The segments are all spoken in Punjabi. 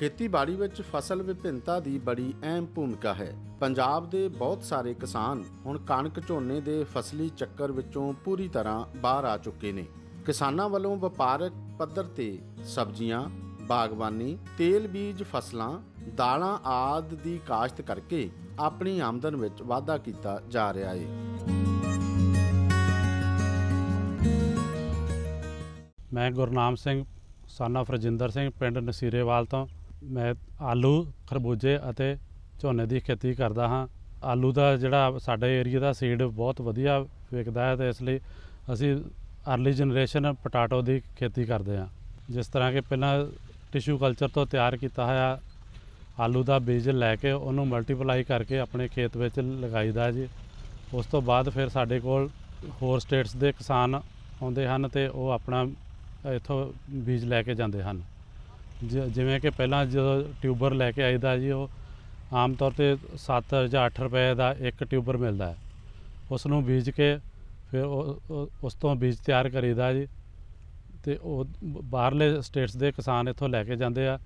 ਖੇਤੀਬਾੜੀ ਵਿੱਚ ਫਸਲ ਵਿਭਿੰਨਤਾ ਦੀ ਬੜੀ ਅਹਿਮ ਭੂਮਿਕਾ ਹੈ। ਪੰਜਾਬ ਦੇ ਬਹੁਤ ਸਾਰੇ ਕਿਸਾਨ ਹੁਣ ਕਣਕ ਝੋਨੇ ਦੇ ਫਸਲੀ ਚੱਕਰ ਵਿੱਚੋਂ ਪੂਰੀ ਤਰ੍ਹਾਂ ਬਾਹਰ ਆ ਚੁੱਕੇ ਨੇ। ਕਿਸਾਨਾਂ ਵੱਲੋਂ ਵਪਾਰਕ ਪੱਧਰ ਤੇ ਸਬਜ਼ੀਆਂ, ਬਾਗਬਾਨੀ, ਤੇਲ ਬੀਜ ਫਸਲਾਂ, ਦਾਲਾਂ ਆਦਿ ਦੀ ਕਾਸ਼ਤ ਕਰਕੇ ਆਪਣੀ ਆਮਦਨ ਵਿੱਚ ਵਾਧਾ ਕੀਤਾ ਜਾ ਰਿਹਾ ਹੈ ਮੈਂ ਗੁਰਨਾਮ ਸਿੰਘ, ਸਾਨਾ ਫਰਜਿੰਦਰ ਸਿੰਘ, ਪਿੰਡ ਨਸੀਰੇਵਾਲ ਤੋਂ। ਮੈਂ ਆਲੂ, ਖਰਬੂਜੇ ਅਤੇ ਝੋਨੇ ਦੀ ਖੇਤੀ ਕਰਦਾ ਹਾਂ। ਆਲੂ ਦਾ ਜਿਹੜਾ ਸਾਡੇ ਏਰੀਆ ਦਾ ਸੀਡ ਬਹੁਤ ਵਧੀਆ ਵਿਕਦਾ ਹੈ ਤੇ ਇਸ ਲਈ ਅਸੀਂ ਅਰਲੀ ਜਨਰੇਸ਼ਨ ਪੋਟਾਟੋ ਦੀ ਖੇਤੀ ਕਰਦੇ ਹਾਂ। ਜਿਸ ਤਰ੍ਹਾਂ ਕਿ ਪਹਿਲਾਂ ਟਿਸ਼ੂ ਕਲਚਰ ਤੋਂ ਤਿਆਰ ਕੀਤਾ ਹੋਇਆ ਆਲੂ ਦਾ ਬੀਜ ਲੈ ਕੇ ਉਹਨੂੰ ਮਲਟੀਪਲਾਈ ਕਰਕੇ ਆਪਣੇ ਖੇਤ ਵਿੱਚ ਲਗਾਈਦਾ ਹੈ ਜੀ। ਉਸ ਤੋਂ ਬਾਅਦ ਫਿਰ ਸਾਡੇ ਕੋਲ ਹੋਰ ਸਟੇਟਸ ਦੇ ਕਿਸਾਨ ਆਉਂਦੇ ਹਨ ਤੇ ਉਹ ਆਪਣਾ ਇੱਥੋਂ ਬੀਜ ਲੈ ਕੇ ਜਾਂਦੇ ਹਨ। ਜ- ਜਿਵੇਂ ਕਿ ਪਹਿਲਾਂ ਜਦੋਂ ਟਿਊਬਰ ਲੈ ਕੇ ਆਈਦਾ ਜੀ ਉਹ ਆਮ ਤੌਰ ਤੇ 7 ਜਾਂ 8 ਰੁਪਏ ਦਾ ਇੱਕ ਟਿਊਬਰ ਮਿਲਦਾ ਹੈ। ਉਸ ਨੂੰ ਬੀਜ ਕੇ ਫਿਰ ਉਹ- ਉਹ- ਉਸ ਤੋਂ ਬੀਜ ਤਿਆਰ ਕਰੀਦਾ ਜੀ। ਤੇ ਉਹ ਬ- ਬਾਹਰਲੇ ਸਟੇਟਸ ਦੇ ਕਿਸਾਨ ਇੱਥੋਂ ਲੈ ਕੇ ਜਾਂਦੇ ਆ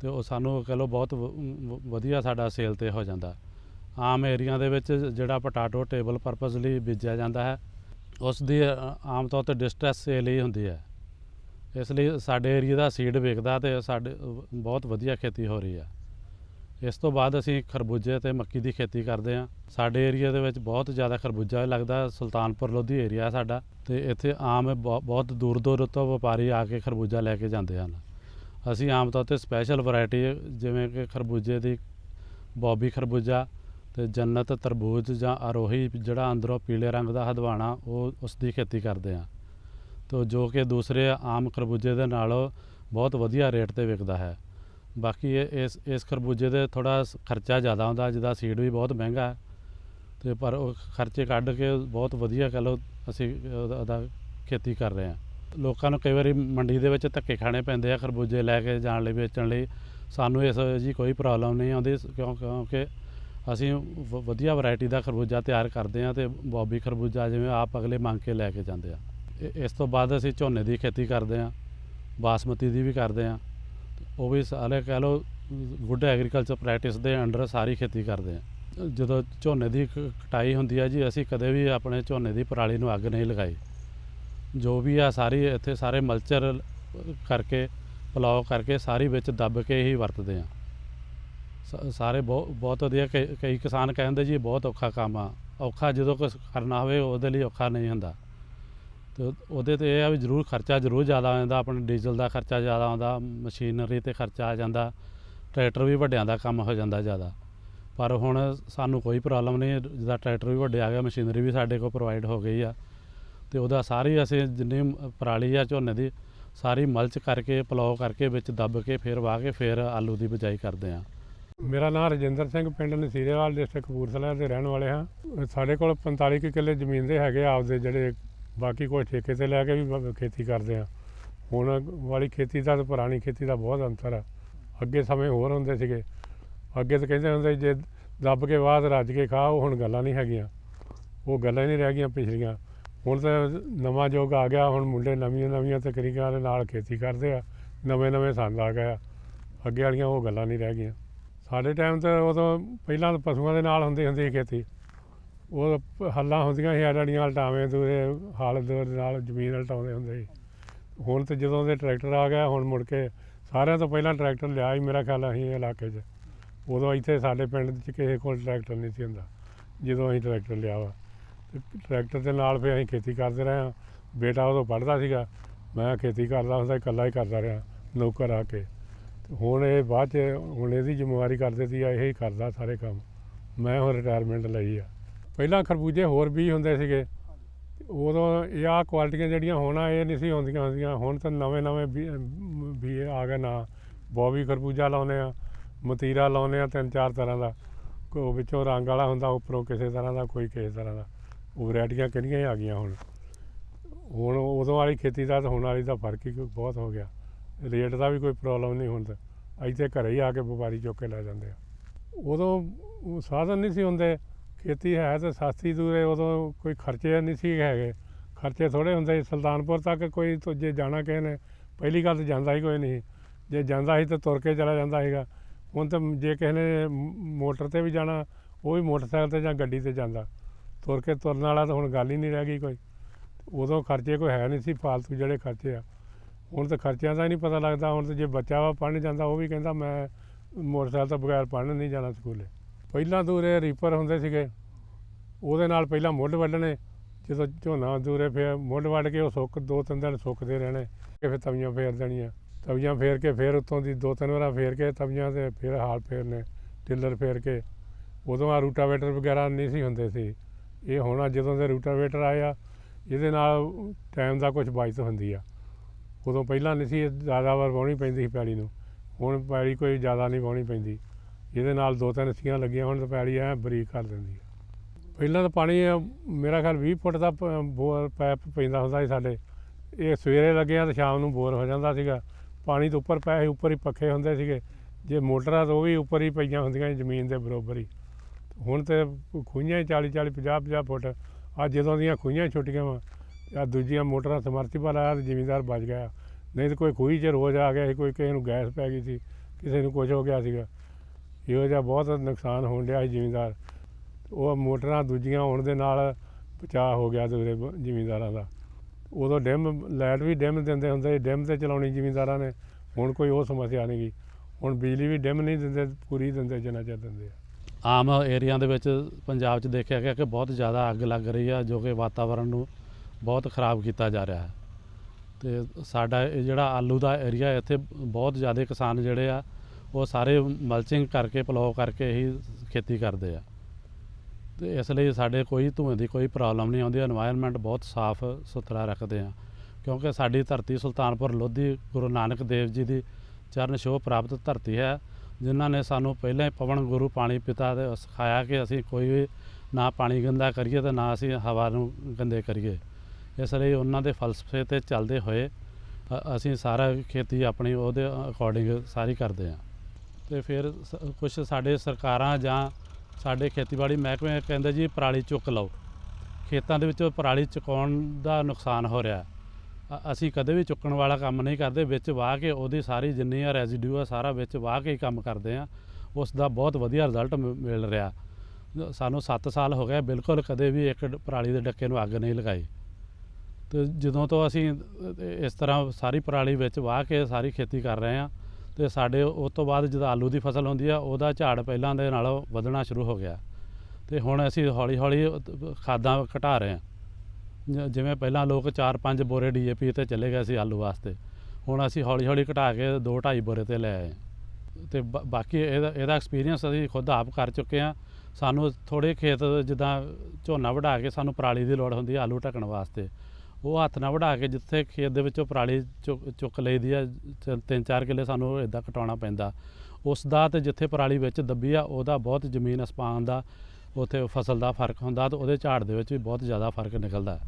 ਤੇ ਉਹ ਸਾਨੂੰ ਕਹ ਲਓ ਬਹੁਤ ਵ- ਵ- ਵਧੀਆ ਸਾਡਾ ਸੇਲ ਤੇ ਹੋ ਜਾਂਦਾ। ਆਮ ਏਰੀਆ ਦੇ ਵਿੱਚ ਜਿਹੜਾ ਪਟਾਟੋ ਟੇਬਲ ਪਰਪਸ ਲਈ ਬੀਜਿਆ ਜਾਂਦਾ ਹੈ ਉਸ ਦੀ ਅ, ਆਮ ਤੌਰ ਤੇ ਡਿਸਟ੍ਰੈਸ ਸੇਲ ਹੀ ਹੁੰਦੀ ਹੈ। ਇਸ ਲਈ ਸਾਡੇ ਏਰੀਆ ਦਾ ਸੀਡ ਵਿਕਦਾ ਤੇ ਸਾਡੇ, ਬਹੁਤ ਵਧੀਆ ਖੇਤੀ ਹੋ ਰਹੀ ਆ। ਇਸ ਤੋਂ ਬਾਅਦ ਅਸੀਂ ਖਰਬੂਜੇ ਤੇ ਮੱਕੀ ਦੀ ਖੇਤੀ ਕਰਦੇ ਹਾਂ ਸਾਡੇ ਏਰੀਆ ਦੇ ਵਿੱਚ ਬਹੁਤ ਜ਼ਿਆਦਾ ਖਰਬੂਜਾ ਲੱਗਦਾ, ਸੁਲਤਾਨਪੁਰ ਲੋਧੀ ਏਰੀਆ ਸਾਡਾ। ਤੇ ਇੱਥੇ ਆਮ ਬਹੁ- ਬਹੁਤ ਦੂਰ ਦੂਰ ਤੋਂ ਵਪਾਰੀ ਆ ਕੇ ਖਰਬੂਜਾ ਲੈ ਕੇ ਜਾਂਦੇ ਹਨ। ਅਸੀਂ ਆਮ ਤੌਰ ਤੇ ਸਪੈਸ਼ਲ ਵੈਰਾਈਟੀ ਜਿਵੇਂ ਕਿ ਖਰਬੂਜੇ ਦੀ ਬੌਬੀ ਖਰਬੂਜਾ ਤੇ ਜੰਨਤ ਤਰਬੂਜ ਜਾਂ ਅਰੋਹੀ ਜਿਹੜਾ ਅੰਦਰੋਂ ਪੀਲੇ ਰੰਗ ਦਾ ਹਦਵਾਣਾ, ਉਹ ਉਸ ਦੀ ਖੇਤੀ ਕਰਦੇ ਹਾਂ ਤੋ ਜੋ ਕਿ ਦੂਸਰੇ ਆਮ ਖਰਬੂਜੇ ਦੇ ਨਾਲੋਂ ਬਹੁਤ ਵਧੀਆ ਰੇਟ ਤੇ ਵਿਕਦਾ ਹੈ। ਬਾਕੀ ਇਹ, ਇਸ ਇਸ ਖਰਬੂਜੇ ਦੇ ਥੋੜਾ ਖਰਚਾ ਜ਼ਿਆਦਾ ਹੁੰਦਾ, ਜਿਹਦਾ ਸੀਡ ਵੀ ਬਹੁਤ ਮਹਿੰਗਾ ਹੈ। ਤੇ ਪਰ ਉਹ ਖਰਚੇ ਕੱਢ ਕੇ ਬਹੁਤ ਵਧੀਆ ਕਹ ਲਓ ਅਸੀਂ ਉਹਦਾ ਖੇਤੀ ਕਰ ਰਹੇ ਹਾਂ। ਲੋਕਾਂ ਨੂੰ ਕਈ ਵਾਰੀ ਮੰਡੀ ਦੇ ਵਿੱਚ ਧੱਕੇ ਖਾਣੇ ਪੈਂਦੇ ਆ ਖਰਬੂਜੇ ਲੈ ਕੇ ਜਾਣ ਲਈ, ਵੇਚਣ ਲਈ। ਸਾਨੂੰ ਇਸ ਜੀ ਕੋਈ ਪ੍ਰੋਬਲਮ ਨਹੀਂ ਆਉਂਦੀ ਕਿਉਂ, ਕਿਉਂਕਿ ਅਸੀਂ ਵ- ਵਧੀਆ ਵੈਰਾਈਟੀ ਦਾ ਖਰਬੂਜਾ ਤਿਆਰ ਕਰਦੇ ਹਾਂ ਤੇ ਬੌਬੀ ਖਰਬੂਜਾ ਜਿਵੇਂ ਆਪ ਅਗਲੇ ਮੰਗ ਕੇ ਲੈ ਕੇ ਜਾਂਦੇ ਆ। ਇ- ਇਸ ਤੋਂ ਬਾਅਦ ਅਸੀਂ ਝੋਨੇ ਦੀ ਖੇਤੀ ਕਰਦੇ ਹਾਂ, ਬਾਸਮਤੀ ਦੀ ਵੀ ਕਰਦੇ ਹਾਂ, ਉਹ ਵੀ ਸਾਰੇ ਕਹਿ ਲਓ, ਗੁੱਡ ਐਗਰੀਕਲਚਰ ਪ੍ਰੈਕਟਿਸ ਦੇ ਅੰਡਰ ਸਾਰੀ ਖੇਤੀ ਕਰਦੇ ਹਾਂ। ਜਦੋਂ ਝੋਨੇ ਦੀ ਕ- ਕਟਾਈ ਹੁੰਦੀ ਹੈ ਜੀ, ਅਸੀਂ ਕਦੇ ਵੀ ਆਪਣੇ ਝੋਨੇ ਦੀ ਪਰਾਲੀ ਨੂੰ ਅੱਗ ਨਹੀਂ ਲਗਾਈ। ਜੋ ਵੀ ਆ ਸਾਰੀ, ਇੱਥੇ ਸਾਰੇ ਮਲਚਰ ਕਰਕੇ, ਪਲਾਓ ਕਰਕੇ ਸਾਰੀ ਵਿੱਚ ਦੱਬ ਕੇ ਹੀ ਵਰਤਦੇ ਆ ਸ- ਸਾਰੇ ਬਹੁਤ ਬਹੁਤ ਵਧੀਆ ਕਈ ਕਈ ਕਿਸਾਨ ਕਹਿੰਦੇ ਜੀ, ਬਹੁਤ ਔਖਾ ਕੰਮ ਆ। ਔਖਾ ਜਦੋਂ ਕੁਛ ਕਰਨਾ ਹੋਵੇ, ਉਹਦੇ ਲਈ ਔਖਾ ਨਹੀਂ ਹੁੰਦਾ। ਤੇ ਉਹਦੇ ਤੇ ਇਹ ਆ ਵੀ ਜ਼ਰੂਰ ਖਰਚਾ ਜ਼ਰੂਰ ਜ਼ਿਆਦਾ ਆ ਜਾਂਦਾ, ਆਪਣੇ ਡੀਜ਼ਲ ਦਾ ਖਰਚਾ ਜ਼ਿਆਦਾ ਆਉਂਦਾ, ਮਸ਼ੀਨਰੀ ਤੇ ਖਰਚਾ ਆ ਜਾਂਦਾ, ਟਰੈਕਟਰ ਵੀ ਵੱਡਿਆਂ ਦਾ ਕੰਮ ਹੋ ਜਾਂਦਾ ਜ਼ਿਆਦਾ। ਪਰ ਹੁਣ ਸਾਨੂੰ ਕੋਈ ਪ੍ਰੋਬਲਮ ਨਹੀਂ ਜਿਹਦਾ ਟਰੈਕਟਰ ਵੀ ਵੱਡੇ ਆ ਗਿਆ, ਮਸ਼ੀਨਰੀ ਵੀ ਸਾਡੇ ਕੋਲ ਪ੍ਰੋਵਾਈਡ ਹੋ ਗਈ ਆ। ਤੇ ਉਹਦਾ ਸਾਰੀ ਅਸੀਂ ਜਿੰਨੀ ਪਰਾਲੀ ਆ, ਝੋਨੇ ਦੀ, ਸਾਰੀ ਮਲਚ ਕਰਕੇ, ਪਲਾਓ ਕਰਕੇ ਵਿੱਚ ਦੱਬ ਕੇ, ਫਿਰ ਵਾਹ ਕੇ, ਫਿਰ ਆਲੂ ਦੀ ਬਿਜਾਈ ਕਰਦੇ ਆ। ਮੇਰਾ ਨਾਮ ਰਜਿੰਦਰ ਸਿੰਘ, ਪਿੰਡ ਨਸੀਰੇਵਾਲ, ਡਿਸਟ੍ਰਿਕਟ ਕਪੂਰਥਲਾ ਦੇ ਰਹਿਣ ਵਾਲੇ ਹਾਂ। ਸਾਡੇ ਕੋਲ 45 ਕੁ ਕਿੱਲੇ ਜ਼ਮੀਨ ਦੇ ਹੈਗੇ ਆ, ਆਪਦੇ ਜਿਹੜੇ ਬਾਕੀ ਕੋਈ ਠੇਕੇ ਤੇ ਲੈ ਕੇ ਵੀ ਬ- ਖੇਤੀ ਕਰਦੇ ਆ। ਹੁਣ ਵਾਲੀ ਖੇਤੀ ਦਾ ਤੇ ਪੁਰਾਣੀ ਖੇਤੀ ਦਾ ਬਹੁਤ ਅੰਤਰ ਆ। ਅੱਗੇ ਸਮੇਂ ਹੋਰ ਹੁੰਦੇ ਸੀਗੇ। ਅੱਗੇ ਤਾਂ ਕਹਿੰਦੇ ਹੁੰਦੇ ਸੀ, ਜੇ ਦੱਬ ਕੇ ਬਾਅਦ ਰੱਜ ਕੇ ਖਾ ਉਹ ਹੁਣ ਗੱਲਾਂ ਨਹੀਂ ਹੈਗੀਆਂ। ਉਹ ਗੱਲਾਂ ਹੀ ਨਹੀਂ ਰਹਿ ਗਈਆਂ ਪਿਛਲੀਆਂ। ਹੁਣ ਤਾਂ ਨਵਾਂ ਯੁੱਗ ਆ ਗਿਆ ਹੁਣ ਮੁੰਡੇ ਨਵੀਆਂ ਨਵੀਆਂ ਤਕਨੀਕਾਂ ਦੇ ਨਾਲ ਖੇਤੀ ਕਰਦੇ ਆ। ਨਵੇਂ ਨਵੇਂ ਸੰਦ ਆ ਗਏ ਆ। ਅੱਗੇ ਵਾਲੀਆਂ ਉਹ ਗੱਲਾਂ ਨਹੀਂ ਰਹਿ ਗਈਆਂ। ਸਾਡੇ ਟਾਈਮ ਤਾਂ ਉਦੋਂ ਪਹਿਲਾਂ ਤਾਂ ਪਸ਼ੂਆਂ ਦੇ ਨਾਲ ਹੁੰਦੀ ਹੁੰਦੀ ਸੀ ਖੇਤੀ। ਉਹ ਹੱਲਾਂ ਹੁੰਦੀਆਂ ਸੀ ਆੜੀਆਂ ਹਲਟਾਵੇਂ ਦੂਰੇ, ਹਲ ਦੇ ਨਾਲ ਜ਼ਮੀਨ ਹਲਟਾਉਂਦੇ ਹੁੰਦੇ ਸੀ। ਹੁਣ ਤੇ ਜਦੋਂ ਦੇ ਟਰੈਕਟਰ ਆ ਗਿਆ, ਹੁਣ ਮੁੜ ਕੇ ਸਾਰਿਆਂ ਤੋਂ ਪਹਿਲਾਂ ਟਰੈਕਟਰ ਲਿਆ ਹੀ ਮੇਰਾ ਖਿਆਲ ਅਸੀਂ ਇਲਾਕੇ 'ਚ। ਉਦੋਂ ਇੱਥੇ ਸਾਡੇ ਪਿੰਡ 'ਚ ਕਿਸੇ ਕੋਲ ਟਰੈਕਟਰ ਨਹੀਂ ਸੀ ਹੁੰਦਾ, ਜਦੋਂ ਅਸੀਂ ਟਰੈਕਟਰ ਲਿਆ ਵਾ। ਤੇ ਟਰੈਕਟਰ ਦੇ ਨਾਲ ਫਿਰ ਅਸੀਂ ਖੇਤੀ ਕਰਦੇ ਰਹੇ ਹਾਂ। ਬੇਟਾ ਉਦੋਂ ਪੜ੍ਹਦਾ ਸੀਗਾ, ਮੈਂ ਖੇਤੀ ਕਰਦਾ ਹੁੰਦਾ, ਇਕੱਲਾ ਹੀ ਕਰਦਾ ਰਿਹਾ, ਨੌਕਰ ਆ ਕੇ। ਤੇ ਹੁਣ ਇਹ ਬਾਅਦ 'ਚ, ਹੁਣ ਇਹਦੀ ਜ਼ਿੰਮੇਵਾਰੀ ਕਰਦੇ ਸੀ ਇਹ ਹੀ ਕਰਦਾ ਸਾਰੇ ਕੰਮ। ਮੈਂ ਹੁਣ ਰਿਟਾਇਰਮੈਂਟ ਲਈ ਆ। ਪਹਿਲਾਂ ਖਰਬੂਜੇ ਹੋਰ ਵੀ ਹੁੰਦੇ ਸੀਗੇ। ਉਦੋਂ ਇਹ ਆ ਕੁਆਲਿਟੀਆਂ ਜਿਹੜੀਆਂ ਹੋਣਾ ਇਹ ਨਹੀਂ ਸੀ ਹੁੰਦੀਆਂ ਹੁੰਦੀਆਂ। ਹੁਣ ਤਾਂ ਨਵੇਂ ਨਵੇਂ ਵੀ ਵੀ ਆ ਗਏ ਨਾ। ਬੌਬੀ ਖਰਬੂਜਾ ਲਾਉਂਦੇ ਆ, ਮਤੀਰਾ ਲਾਉਂਦੇ ਆ, ਤਿੰਨ ਚਾਰ ਤਰ੍ਹਾਂ ਦਾ। ਕੋ ਵਿੱਚੋਂ ਰੰਗ ਵਾਲਾ ਹੁੰਦਾ, ਉੱਪਰੋਂ ਕਿਸੇ ਤਰ੍ਹਾਂ ਦਾ, ਕੋਈ ਕਿਸੇ ਤਰ੍ਹਾਂ ਦਾ। ਉਹ ਵੈਰਾਈਟੀਆਂ ਕਿੰਨੀਆਂ ਹੀ ਆ ਗਈਆਂ ਹੁਣ। ਹੁਣ ਉਦੋਂ ਵਾਲੀ ਖੇਤੀ ਦਾ ਤੇ ਹੁਣ ਵਾਲੀ ਦਾ ਫ਼ਰਕ ਹੀ ਬਹੁਤ ਹੋ ਗਿਆ। ਰੇਟ ਦਾ ਵੀ ਕੋਈ ਪ੍ਰੋਬਲਮ ਨਹੀਂ ਹੁਣ ਤਾਂ ਇੱਥੇ ਘਰੇ ਹੀ ਆ ਕੇ ਵਪਾਰੀ ਚੁੱਕ ਕੇ ਲੈ ਜਾਂਦੇ ਆ। ਉਦੋਂ ਸਾਧਨ ਨਹੀਂ ਸੀ ਹੁੰਦੇ। ਖੇਤੀ ਹੈ ਤਾਂ ਸਸਤੀ ਦੂਰੇ ਉਦੋਂ ਕੋਈ ਖਰਚੇ ਨਹੀਂ ਸੀ ਹੈਗੇ। ਖਰਚੇ ਥੋੜੇ ਹੁੰਦੇ ਸੀ। ਸੁਲਤਾਨਪੁਰ ਤੱਕ ਕੋਈ ਤੋਂ ਜੇ ਜਾਣਾ ਕਿਸੇ ਨੇ, ਪਹਿਲੀ ਗੱਲ ਤਾਂ ਜਾਂਦਾ ਹੀ ਕੋਈ ਨਹੀਂ। ਜੇ ਜਾਂਦਾ ਸੀ ਤਾਂ ਤੁਰ ਕੇ ਚਲਾ ਜਾਂਦਾ ਸੀਗਾ। ਹੁਣ ਤਾਂ ਜੇ ਕਿਸੇ ਨੇ ਮ- ਮੋਟਰ ਤੇ ਵੀ ਜਾਣਾ, ਉਹ ਵੀ ਮੋਟਰਸਾਈਕਲ ਤੇ ਜਾਂ ਗੱਡੀ ਤੇ ਜਾਂਦਾ। ਤੁਰ ਕੇ ਤੁਰਨ ਵਾਲਾ ਤਾਂ ਹੁਣ ਗੱਲ ਹੀ ਨਹੀਂ ਰਹਿ ਗਈ ਕੋਈ। ਉਦੋਂ ਖਰਚੇ ਕੋਈ ਹੈ ਨਹੀਂ ਸੀ, ਫਾਲਤੂ ਜਿਹੜੇ ਖਰਚੇ ਆ। ਹੁਣ ਤਾਂ ਖਰਚਿਆਂ ਦਾ ਹੀ ਨਹੀਂ ਪਤਾ ਲੱਗਦਾ। ਹੁਣ ਤਾਂ ਜੇ ਬੱਚਾ ਵਾ ਪੜ੍ਹਨ ਜਾਂਦਾ, ਉਹ ਵੀ ਕਹਿੰਦਾ, ਮੈਂ ਮੋਟਰਸਾਈਕਲ ਤੋਂ ਬਗੈਰ ਪੜ੍ਹਨ ਨਹੀਂ ਜਾਣਾ ਸਕੂਲੇ। ਪਹਿਲਾਂ ਦੂਰੇ ਰੀਪਰ ਹੁੰਦੇ ਸੀਗੇ, ਉਹਦੇ ਨਾਲ ਪਹਿਲਾਂ ਮੁੱਲ ਵੱਢਣੇ, ਜਦੋਂ ਝੋਨਾ ਦੂਰੇ ਫਿਰ ਮੁੱਲ ਵੱਢ ਕੇ ਉਹ ਸੁੱਕ, ਦੋ ਤਿੰਨ ਦਿਨ ਸੁੱਕਦੇ ਰਹਿਣੇ ਕਿ ਫਿਰ ਤਵੀਆਂ ਫੇਰ ਦੇਣੀਆਂ। ਤਵੀਆਂ ਫੇਰ ਕੇ ਫਿਰ ਉੱਤੋਂ ਦੀ ਦੋ ਤਿੰਨ ਵਾਰਾਂ ਫੇਰ ਕੇ ਤਵੀਆਂ ਤੇ ਫਿਰ ਹਾਲ ਫੇਰਨੇ, ਟਿੱਲਰ ਫੇਰ ਕੇ। ਉਦੋਂ ਆ ਰੂਟਾਵੇਟਰ ਵਗੈਰਾ ਨਹੀਂ ਸੀ ਹੁੰਦੇ ਸੀ। ਇਹ ਹੁਣ ਜਦੋਂ ਦੇ ਰੂਟਾਵੇਟਰ ਆਏ ਆ, ਇਹਦੇ ਨਾਲ ਟਾਈਮ ਦਾ ਕੁਝ ਬਚਤ ਹੁੰਦੀ ਆ। ਉਦੋਂ ਪਹਿਲਾਂ ਨਹੀਂ ਸੀ ਜ਼ਿਆਦਾ ਵਾਰ ਵਾਹੁਣੀ ਪੈਂਦੀ ਸੀ ਪੈਲੀ ਨੂੰ। ਹੁਣ ਪੈਲੀ ਕੋਈ ਜ਼ਿਆਦਾ ਨਹੀਂ ਵਾਹੁਣੀ ਪੈਂਦੀ। ਜਿਹਦੇ ਨਾਲ ਦੋ ਤਿੰਨ ਸੀਆਂ ਲੱਗੀਆਂ ਹੋਣ ਤਾਂ ਪੈਲੀ ਐ ਬਰੀਕ ਕਰ ਦਿੰਦੀ ਆ। ਪਹਿਲਾਂ ਤਾਂ ਪਾਣੀ ਅ, ਮੇਰਾ ਖਿਆਲ 20 ਫੁੱਟ ਦਾ ਪ- ਬੋਰ ਪੈਪ ਪੈਂਦਾ ਹੁੰਦਾ ਸੀ ਸਾਡੇ। ਇਹ ਸਵੇਰੇ ਲੱਗਿਆ ਤਾਂ ਸ਼ਾਮ ਨੂੰ ਬੋਰ ਹੋ ਜਾਂਦਾ ਸੀਗਾ। ਪਾਣੀ ਤੋਂ ਉੱਪਰ ਪੈ ਉੱਪਰ ਹੀ ਪੱਖੇ ਹੁੰਦੇ ਸੀਗੇ। ਜੇ ਮੋਟਰਾਂ ਤਾਂ ਉਹ ਵੀ ਉੱਪਰ ਹੀ ਪਈਆਂ ਹੁੰਦੀਆਂ ਸੀ ਜ਼ਮੀਨ ਦੇ ਬਰੋਬਰ ਹੀ। ਹੁਣ ਤੇ ਖੂਹੀਆਂ ਹੀ 40 40 50 50 ਫੁੱਟ। ਆ ਜਦੋਂ ਦੀਆਂ ਖੂਹੀਆਂ ਛੁੱਟੀਆਂ ਵਾ ਆ ਦੂਜੀਆਂ ਮੋਟਰਾਂ ਸਮਰਸੀਬਲ ਆਇਆ ਤੇ ਜ਼ਿਮੀਂਦਾਰ ਬਚ ਗਿਆ। ਨਹੀਂ ਤਾਂ ਕੋਈ ਖੂਹੀ 'ਚ ਰੋਜ਼ ਆ ਗਿਆ ਸੀ ਕੋਈ ਕਿਸੇ ਨੂੰ ਗੈਸ ਪੈ ਗਈ ਸੀ ਕਿਸੇ ਨੂੰ ਕੁਝ ਹੋ ਗਿਆ ਸੀਗਾ। ਇਹੋ ਜਿਹਾ ਬਹੁਤ ਨੁਕਸਾਨ ਹੋਣ ਡਿਆ ਸੀ ਜ਼ਿਮੀਂਦਾਰ। ਉਹ ਮੋਟਰਾਂ ਦੂਜੀਆਂ ਹੋਣ ਦੇ ਨਾਲ ਬਚਾਅ ਹੋ ਗਿਆ ਦੂਰੇ ਜ਼ਿਮੀਂਦਾਰਾਂ ਦਾ। ਉਦੋਂ ਡਿਮ, ਲਾਈਟ ਵੀ ਡਿਮ ਦਿੰਦੇ ਹੁੰਦੇ ਸੀ, ਡਿਮ ਤੇ ਚਲਾਉਣੀ ਜ਼ਿਮੀਂਦਾਰਾਂ ਨੇ। ਹੁਣ ਕੋਈ ਉਹ ਸਮੱਸਿਆ ਨਹੀਂ ਗਈ ਹੁਣ ਬਿਜਲੀ ਵੀ ਡਿਮ ਨਹੀਂ ਦਿੰਦੇ, ਪੂਰੀ ਦਿੰਦੇ, ਜਿੰਨਾ ਚਿਰ ਦਿੰਦੇ ਆ। ਆਮ ਏਰੀਆ ਦੇ ਵਿੱਚ ਪੰਜਾਬ 'ਚ ਦੇਖਿਆ ਗਿਆ ਕਿ ਬਹੁਤ ਜ਼ਿਆਦਾ ਅੱਗ ਲੱਗ ਰਹੀ ਆ, ਜੋ ਕਿ ਵਾਤਾਵਰਣ ਨੂੰ ਬਹੁਤ ਖਰਾਬ ਕੀਤਾ ਜਾ ਰਿਹਾ ਹੈ। ਤੇ ਸਾਡਾ ਇਹ ਜਿਹੜਾ ਆਲੂ ਦਾ ਏਰੀਆ ਇੱਥੇ ਬਹੁਤ ਜ਼ਿਆਦਾ ਕਿਸਾਨ ਜਿਹੜੇ ਆ ਉਹ ਸਾਰੇ ਮਲਚਿੰਗ ਕਰਕੇ ਪਲਾਉ ਕਰਕੇ ਹੀ ਖੇਤੀ ਕਰਦੇ ਆ। ਤੇ ਇਸ ਲਈ ਸਾਡੇ ਕੋਈ ਧੂਏ ਦੀ ਕੋਈ ਪ੍ਰੋਬਲਮ ਨਹੀਂ ਆਉਂਦੀ। এনवायरमेंट ਬਹੁਤ ਸਾਫ਼ ਸੁਥਰਾ ਰੱਖਦੇ ਆ। ਕਿਉਂਕਿ ਸਾਡੀ ਧਰਤੀ ਸੁਲਤਾਨਪੁਰ ਲੋਧੀ ਗੁਰੂ ਨਾਨਕ ਦੇਵ ਜੀ ਦੀ ਚਰਨ ਸ਼ੋਭ ਪ੍ਰਾਪਤ ਧਰਤੀ ਹੈ, ਜਿਨ੍ਹਾਂ ਨੇ ਸਾਨੂੰ ਪਹਿਲਾਂ ਹੀ ਪਵਨ ਗੁਰੂ ਪਾਣੀ ਪਿਤਾ ਦੇ ਸਿਖਾਇਆ ਕਿ ਅਸੀਂ ਕੋਈ ਵੀ ਨਾ ਪਾਣੀ ਗੰਦਾ ਕਰੀਏ ਤੇ ਨਾ ਅਸੀਂ ਹਵਾ ਨੂੰ ਗੰਦੇ ਕਰੀਏ। ਇਸ ਲਈ ਉਹਨਾਂ ਦੇ ਫਲਸਫੇ ਤੇ ਚੱਲਦੇ ਹੋਏ ਅਸੀਂ ਸਾਰਾ ਖੇਤੀ ਆਪਣੀ ਉਹਦੇ ਅਕੋਰਡਿੰਗ ਸਾਰੀ ਕਰਦੇ ਹਾਂ ਤੇ ਫਿਰ ਕੁਝ ਸਾਡੇ ਸਰਕਾਰਾਂ ਜਾਂ ਸਾਡੇ ਖੇਤੀਬਾੜੀ ਮਹਿਕਮੇ ਕਹਿੰਦੇ ਜੀ ਪਰਾਲੀ ਚੁੱਕ ਲਓ। ਖੇਤਾਂ ਦੇ ਵਿੱਚੋਂ ਪਰਾਲੀ ਚੁਕਾਉਣ ਦਾ ਨੁਕਸਾਨ ਹੋ ਰਿਹਾ। ਅਸੀਂ ਕਦੇ ਵੀ ਚੁੱਕਣ ਵਾਲਾ ਕੰਮ ਨਹੀਂ ਕਰਦੇ, ਵਿੱਚ ਵਾਹ ਕੇ ਉਹਦੀ ਸਾਰੀ ਜਿੰਨੀ ਆ ਰੈਜ਼ੀਡਿਊ ਆ ਸਾਰਾ ਵਿੱਚ ਵਾਹ ਕੇ ਹੀ ਕੰਮ ਕਰਦੇ ਆ। ਉਸ ਦਾ ਬਹੁਤ ਵਧੀਆ ਰਿਜ਼ਲਟ ਮਿਲ ਰਿਹਾ। ਸਾਨੂੰ 7 ਸਾਲ ਹੋ ਗਏ, ਬਿਲਕੁਲ ਕਦੇ ਵੀ ਇੱਕ ਪਰਾਲੀ ਦੇ ਡੱਕੇ ਨੂੰ ਅੱਗ ਨਹੀਂ ਲਗਾਈ। ਤੇ ਜਦੋਂ ਤੋਂ ਅਸੀਂ ਇਸ ਤਰ੍ਹਾਂ ਸਾਰੀ ਪਰਾਲੀ ਵਿੱਚ ਵਾਹ ਕੇ ਸਾਰੀ ਖੇਤੀ ਕਰ ਰਹੇ ਆ ਤੇ ਸਾਡੇ ਉਸ ਤੋਂ ਬਾਅਦ ਜਦੋਂ ਆਲੂ ਦੀ ਫਸਲ ਹੁੰਦੀ ਆ, ਉਹਦਾ ਝਾੜ ਪਹਿਲਾਂ ਦੇ ਨਾਲੋਂ ਵਧਣਾ ਸ਼ੁਰੂ ਹੋ ਗਿਆ। ਤੇ ਹੁਣ ਅਸੀਂ ਹੌਲੀ ਹੌਲੀ ਖਾਦਾਂ ਘਟਾ ਰਹੇ ਹਾਂ। ਜਿਵੇਂ ਪਹਿਲਾਂ ਲੋਕ 4-5 ਬੋਰੇ ਡੀਏਪੀ ਤੇ ਚਲੇ ਗਏ ਸੀ ਆਲੂ ਵਾਸਤੇ, ਹੁਣ ਅਸੀਂ ਹੌਲੀ ਹੌਲੀ ਘਟਾ ਕੇ 2-2.5 ਬੋਰੇ ਤੇ ਲੈ ਆਏ ਹਾਂ। ਤੇ ਬਾਕੀ ਇਹਦਾ ਇਹਦਾ ਐਕਸਪੀਰੀਅੰਸ ਅਸੀਂ ਖੁਦ ਆਪ ਕਰ ਚੁੱਕੇ ਹਾਂ। ਸਾਨੂੰ ਥੋੜੇ ਖੇਤ ਜਿੱਦਾਂ ਝੋਨਾ ਵਢਾ ਕੇ ਸਾਨੂੰ ਪਰਾਲੀ ਦੀ ਲੋੜ ਹੁੰਦੀ ਆਲੂ ਢੱਕਣ ਵਾਸਤੇ। ਉਹ ਹੱਥ ਨਾਲ ਵਢਾ ਕੇ ਜਿੱਥੇ ਖੇਤ ਦੇ ਵਿੱਚੋਂ ਪਰਾਲੀ ਚੁੱਕ ਚੁੱਕ ਲਈਦੀ ਆ ਚ- ਤਿੰਨ, ਚਾਰ ਕਿੱਲੇ ਸਾਨੂੰ ਇਦਾਂ ਕਟਾਉਣਾ ਪੈਂਦਾ ਉਸ ਦਾ ਤੇ ਜਿੱਥੇ ਪਰਾਲੀ ਵਿੱਚ ਦੱਬੀ ਆ, ਉਹਦਾ ਬਹੁਤ ਜ਼ਮੀਨ ਅਸਮਾਨ ਦਾ, ਉੱਥੇ ਫਸਲ ਦਾ ਫ਼ਰਕ ਹੁੰਦਾ ਤੇ ਉਹਦੇ ਝਾੜ ਦੇ ਵਿੱਚ ਵੀ ਬਹੁਤ ਜ਼ਿਆਦਾ ਫ਼ਰਕ ਨਿਕਲਦਾ ਹੈ।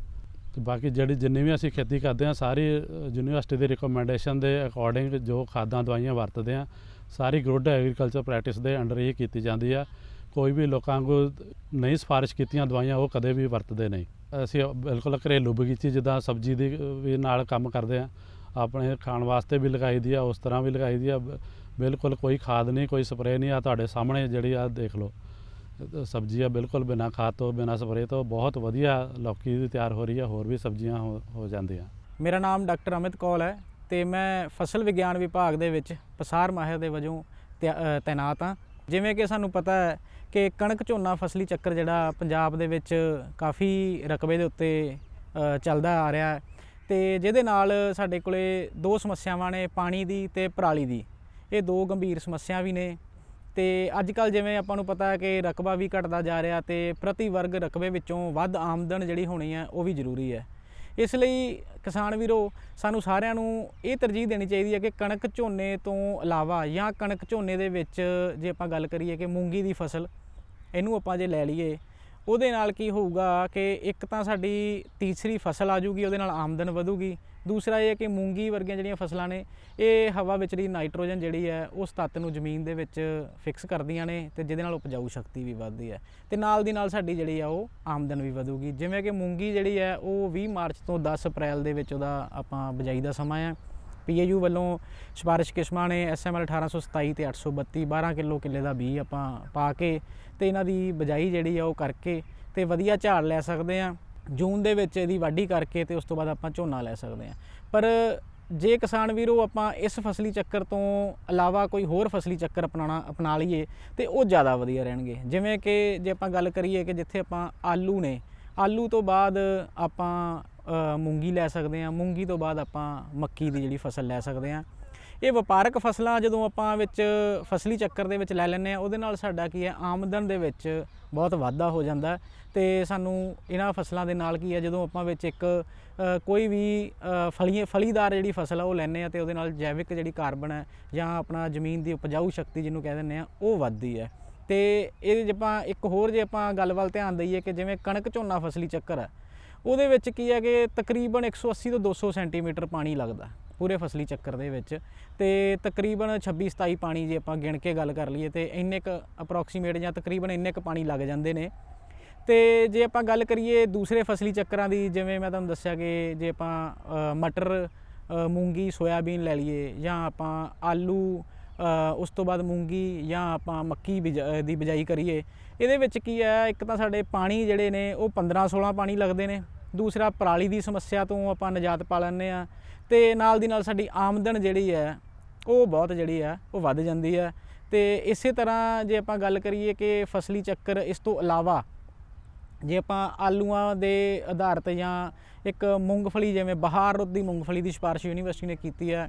ਤੇ ਬਾਕੀ ਜਿਹੜੀ, ਜਿੰਨੀ ਵੀ ਅਸੀਂ ਖੇਤੀ ਕਰਦੇ ਹਾਂ ਸਾਰੀ ਯੂਨੀਵਰਸਿਟੀ ਦੀ ਰਿਕਮੈਂਡੇਸ਼ਨ ਦੇ ਅਕੋਰਡਿੰਗ ਜੋ ਖਾਦਾਂ, ਦਵਾਈਆਂ ਵਰਤਦੇ ਹਾਂ ਸਾਰੀ ਗੁੱਡ ਐਗਰੀਕਲਚਰ ਪ੍ਰੈਕਟਿਸ ਦੇ ਅੰਡਰ ਹੀ ਕੀਤੀ ਜਾਂਦੀ ਆ ਕੋਈ ਵੀ ਲੋਕਾਂ ਕੋ ਨਹੀਂ ਸਿਫਾਰਿਸ਼ ਕੀਤੀਆਂ ਦਵਾਈਆਂ ਉਹ ਕਦੇ ਵੀ ਵਰਤਦੇ ਨਹੀਂ। ਅਸੀਂ ਬਿਲਕੁਲ ਘਰੇਲੂ ਬਗੀਚੀ ਜਿੱਦਾਂ ਸਬਜ਼ੀ ਦੀ ਵੀ ਨਾਲ ਕੰਮ ਕਰਦੇ ਆ ਆਪਣੇ ਖਾਣ ਵਾਸਤੇ ਵੀ ਲਗਾਈ ਦੀ ਆ ਉਸ ਤਰ੍ਹਾਂ ਵੀ ਲਗਾਈ ਦੀ ਆ ਬਿਲਕੁਲ ਕੋਈ ਖਾਦ ਨਹੀਂ ਕੋਈ ਸਪਰੇਅ ਨਹੀਂ ਆ ਤੁਹਾਡੇ ਸਾਹਮਣੇ ਜਿਹੜੀ ਆ ਦੇਖ ਲਓ। ਸਬਜ਼ੀ ਆ ਬਿਲਕੁਲ ਬਿਨਾ ਖਾਦ ਤੋਂ ਬਿਨਾ ਸਪਰੇਅ ਤੋਂ ਬਹੁਤ ਵਧੀਆ ਲੌਕੀ ਦੀ ਤਿਆਰ ਹੋ ਰਹੀ ਆ ਹੋਰ ਵੀ ਸਬਜ਼ੀਆਂ ਹੋ ਹੋ ਜਾਂਦੀਆਂ। ਮੇਰਾ ਨਾਮ ਡਾਕਟਰ ਅਮਿਤ ਕੌਲ ਹੈ ਤੇ ਮੈਂ ਫਸਲ ਵਿਗਿਆਨ ਵਿਭਾਗ ਦੇ ਵਿੱਚ ਪਸਾਰ ਮਾਹਿਰ ਦੇ ਵਜੋਂ ਤਿਆ- ਅ, ਤੈਨਾਤ ਹਾਂ। ਜਿਵੇਂ ਕਿ ਸਾਨੂੰ ਪਤਾ ਹੈ ਕਿ ਕਣਕ ਝੋਨਾ ਫਸਲੀ ਚੱਕਰ ਜਿਹੜਾ ਪੰਜਾਬ ਦੇ ਵਿੱਚ ਕਾਫੀ ਰਕਬੇ ਦੇ ਉੱਤੇ ਚੱਲਦਾ ਆ ਰਿਹਾ ਹੈ। ਤੇ ਜਿਹਦੇ ਨਾਲ ਸਾਡੇ ਕੋਲੇ ਦੋ ਸਮੱਸਿਆਵਾਂ ਨੇ, ਪਾਣੀ ਦੀ ਤੇ ਪਰਾਲੀ ਦੀ। ਇਹ ਦੋ ਗੰਭੀਰ ਸਮੱਸਿਆ ਵੀ ਨੇ। ਤੇ ਅੱਜ ਕੱਲ ਜਿਵੇਂ ਆਪਾਂ ਨੂੰ ਪਤਾ ਹੈ ਕਿ ਰਕਬਾ ਵੀ ਘਟਦਾ ਜਾ ਰਿਹਾ ਤੇ ਪ੍ਰਤੀ ਵਰਗ ਰਕਬੇ ਵਿੱਚੋਂ ਵੱਧ ਆਮਦਨ ਜਿਹੜੀ ਹੋਣੀ ਹੈ, ਉਹ ਵੀ ਜ਼ਰੂਰੀ ਹੈ। ਇਸ ਲਈ ਕਿਸਾਨ ਵੀਰੋ, ਸਾਨੂੰ ਸਾਰਿਆਂ ਨੂੰ ਇਹ ਤਰਜੀਹ ਦੇਣੀ ਚਾਹੀਦੀ ਹੈ ਕਿ ਕਣਕ ਝੋਨੇ ਤੋਂ ਇਲਾਵਾ ਜਾਂ ਕਣਕ ਝੋਨੇ ਦੇ ਵਿੱਚ ਜੇ ਆਪਾਂ ਗੱਲ ਕਰੀਏ ਕਿ ਮੂੰਗੀ ਦੀ ਫਸਲ, ਇਹਨੂੰ ਆਪਾਂ ਜੇ ਲੈ ਲਈਏ, ਉਹਦੇ ਨਾਲ ਕੀ ਹੋਊਗਾ ਕਿ ਇੱਕ ਤਾਂ ਸਾਡੀ ਤੀਸਰੀ ਫਸਲ ਆ ਜੂਗੀ ਉਹਦੇ ਨਾਲ ਆਮਦਨ ਵਧੂਗੀ ਦੂਸਰਾ ਇਹ ਹੈ ਕਿ ਮੂੰਗੀ ਵਰਗੀਆਂ ਜਿਹੜੀਆਂ ਫਸਲਾਂ ਨੇ, ਇਹ ਹਵਾ ਵਿੱਚ ਨਾਈਟ੍ਰੋਜਨ ਜਿਹੜੀ ਹੈ, ਉਸ ਤੱਤ ਨੂੰ ਜ਼ਮੀਨ ਦੇ ਵਿੱਚ ਫਿਕਸ ਕਰਦੀਆਂ ਨੇ ਤੇ ਜਿਹਦੇ ਨਾਲ ਉਪਜਾਊ ਸ਼ਕਤੀ ਵੀ ਵੱਧਦੀ ਹੈ ਤੇ ਨਾਲ ਦੀ ਨਾਲ ਸਾਡੀ ਜਿਹੜੀ ਆ ਉਹ ਆਮਦਨ ਵੀ ਵਧੂਗੀ। ਜਿਵੇਂ ਕਿ ਮੂੰਗੀ ਜਿਹੜੀ ਹੈ, ਉਹ 20 ਮਾਰਚ ਤੋਂ 10 ਅਪ੍ਰੈਲ ਦੇ ਵਿੱਚ ਉਹਦਾ ਆਪਾਂ ਬਿਜਾਈ ਦਾ ਸਮਾਂ ਹੈ। ਪੀਏਯੂ ਵੱਲੋਂ ਸਿਫਾਰਿਸ਼ ਕਿਸਮਾਂ ਨੇ, ਐਸਐਮਐਲ 1827 ਤੇ 832 12 ਕਿਲੋ ਕਿੱਲੇ ਦਾ ਬੀਜ ਆਪਾਂ ਪਾ ਕੇ ਤੇ ਇਹਨਾਂ ਦੀ ਬਜਾਈ ਜਿਹੜੀ ਆ ਉਹ ਕਰਕੇ ਤੇ ਵਧੀਆ ਝਾੜ ਲੈ ਸਕਦੇ ਆ ਜੂਨ ਦੇ ਵਿੱਚ ਇਹਦੀ ਵਾਢੀ ਕਰਕੇ ਤੇ ਉਸ ਤੋਂ ਬਾਅਦ ਆਪਾਂ ਝੋਨਾ ਲੈ ਸਕਦੇ ਹਾਂ। ਪਰ ਜੇ ਕਿਸਾਨ ਵੀਰੋ ਆਪਾਂ ਇਸ ਫਸਲੀ ਚੱਕਰ ਤੋਂ ਇਲਾਵਾ ਕੋਈ ਹੋਰ ਫਸਲੀ ਚੱਕਰ ਅਪਣਾਉਣਾ, ਅਪਣਾ ਲਈਏ ਤੇ ਉਹ ਜ਼ਿਆਦਾ ਵਧੀਆ ਰਹਿਣਗੇ। ਜਿਵੇਂ ਕਿ ਜੇ ਆਪਾਂ ਗੱਲ ਕਰੀਏ ਕਿ ਜਿੱਥੇ ਆਪਾਂ ਆਲੂ ਨੇ, ਆਲੂ ਤੋਂ ਬਾਅਦ ਆਪਾਂ ਮੂੰਗੀ ਲੈ ਸਕਦੇ ਹਾਂ, ਮੂੰਗੀ ਤੋਂ ਬਾਅਦ ਆਪਾਂ ਮੱਕੀ ਦੀ ਜਿਹੜੀ ਫਸਲ ਲੈ ਸਕਦੇ ਹਾਂ। ਇਹ ਵਪਾਰਕ ਫਸਲਾਂ ਜਦੋਂ ਆਪਾਂ ਵਿੱਚ ਫਸਲੀ ਚੱਕਰ ਦੇ ਵਿੱਚ ਲੈ ਲੈਂਦੇ ਆ ਉਹਦੇ ਨਾਲ ਸਾਡਾ ਕੀ ਹੈ, ਆਮਦਨ ਦੇ ਵਿੱਚ ਬਹੁਤ ਵਾਧਾ ਹੋ ਜਾਂਦਾ। ਤੇ ਸਾਨੂੰ ਇਹਨਾਂ ਫਸਲਾਂ ਦੇ ਨਾਲ ਕੀ ਹੈ ਜਦੋਂ ਆਪਾਂ ਵਿੱਚ ਇੱਕ ਕੋਈ ਵੀ ਅ, ਫਲੀ ਫਲੀਦਾਰ ਜਿਹੜੀ ਫਸਲ ਆ ਉਹ ਲੈਂਦੇ ਆ ਤੇ ਉਹਦੇ ਨਾਲ ਜੈਵਿਕ ਜਿਹੜੀ ਕਾਰਬਨ ਹੈ ਜਾਂ ਆਪਣਾ ਜ਼ਮੀਨ ਦੀ ਉਪਜਾਊ ਸ਼ਕਤੀ ਜਿਹਨੂੰ ਕਹਿ ਦਿੰਦੇ ਆ ਉਹ ਵੱਧਦੀ ਹੈ। ਤੇ ਇਹ ਜੇ ਆਪਾਂ ਇੱਕ ਹੋਰ ਜੇ ਆਪਾਂ ਗੱਲ ਵੱਲ ਧਿਆਨ ਦਈਏ ਕਿ ਜਿਵੇਂ ਕਣਕ ਝੋਨਾ ਫਸਲੀ ਚੱਕਰ ਹੈ ਉਹਦੇ ਵਿੱਚ ਕੀ ਹੈ ਕਿ ਤਕਰੀਬਨ 180 ਤੋਂ 200 ਸੈਂਟੀਮੀਟਰ ਪਾਣੀ ਲੱਗਦਾ ਪੂਰੇ ਫਸਲੀ ਚੱਕਰ ਦੇ ਵਿੱਚ। ਤੇ ਤਕਰੀਬਨ 26 27 ਪਾਣੀ ਜੇ ਆਪਾਂ ਗਿਣ ਕੇ ਗੱਲ ਕਰ ਲਈਏ ਤੇ ਇੰਨੇ ਕ ਅਪਰੋਕਸੀਮੇਟ ਜਾਂ ਤਕਰੀਬਨ ਇੰਨੇ ਕ ਪਾਣੀ ਲੱਗ ਜਾਂਦੇ ਨੇ। ਤੇ ਜੇ ਆਪਾਂ ਗੱਲ ਕਰੀਏ ਦੂਸਰੇ ਫਸਲੀ ਚੱਕਰਾਂ ਦੀ, ਜਿਵੇਂ ਮੈਂ ਤੁਹਾਨੂੰ ਦੱਸਿਆ ਕਿ ਜੇ ਆਪਾਂ ਮਟਰ ਮੂੰਗੀ, ਸੋਇਆਬੀਨ ਲੈ ਲਈਏ, ਜਾਂ ਆਪਾਂ ਆਲੂ ਉਸ ਤੋਂ ਬਾਅਦ ਮੂੰਗੀ, ਜਾਂ ਆਪਾਂ ਮੱਕੀ ਬਿਜ- ਦੀ ਬਿਜਾਈ ਕਰੀਏ, ਇਹਦੇ ਵਿੱਚ ਕੀ ਹੈ, ਇੱਕ ਤਾਂ ਸਾਡੇ ਪਾਣੀ ਜਿਹੜੇ ਨੇ, ਉਹ 15 16 ਪਾਣੀ ਲੱਗਦੇ ਨੇ। ਦੂਸਰਾ, ਪਰਾਲੀ ਦੀ ਸਮੱਸਿਆ ਤੋਂ ਆਪਾਂ ਨਿਜਾਤ ਪਾ ਲੈਂਦੇ ਆ ਤੇ ਨਾਲ ਦੀ ਨਾਲ ਸਾਡੀ ਆਮਦਨ ਜਿਹੜੀ ਹੈ, ਉਹ ਬਹੁਤ ਜਿਹੜੀ ਹੈ, ਉਹ ਵੱਧ ਜਾਂਦੀ ਹੈ। ਤੇ ਇਸੇ ਤਰ੍ਹਾਂ ਜੇ ਆਪਾਂ ਗੱਲ ਕਰੀਏ ਕਿ ਫਸਲੀ ਚੱਕਰ ਇਸ ਤੋਂ ਇਲਾਵਾ ਜੇ ਆਪਾਂ ਆਲੂਆਂ ਦੇ ਆਧਾਰ 'ਤੇ ਜਾਂ ਇੱਕ ਮੂੰਗਫਲੀ, ਜਿਵੇਂ ਬਹਾਰ ਰੁੱਤ ਦੀ ਮੂੰਗਫਲੀ ਦੀ ਸਿਫਾਰਿਸ਼ ਯੂਨੀਵਰਸਿਟੀ ਨੇ ਕੀਤੀ ਹੈ,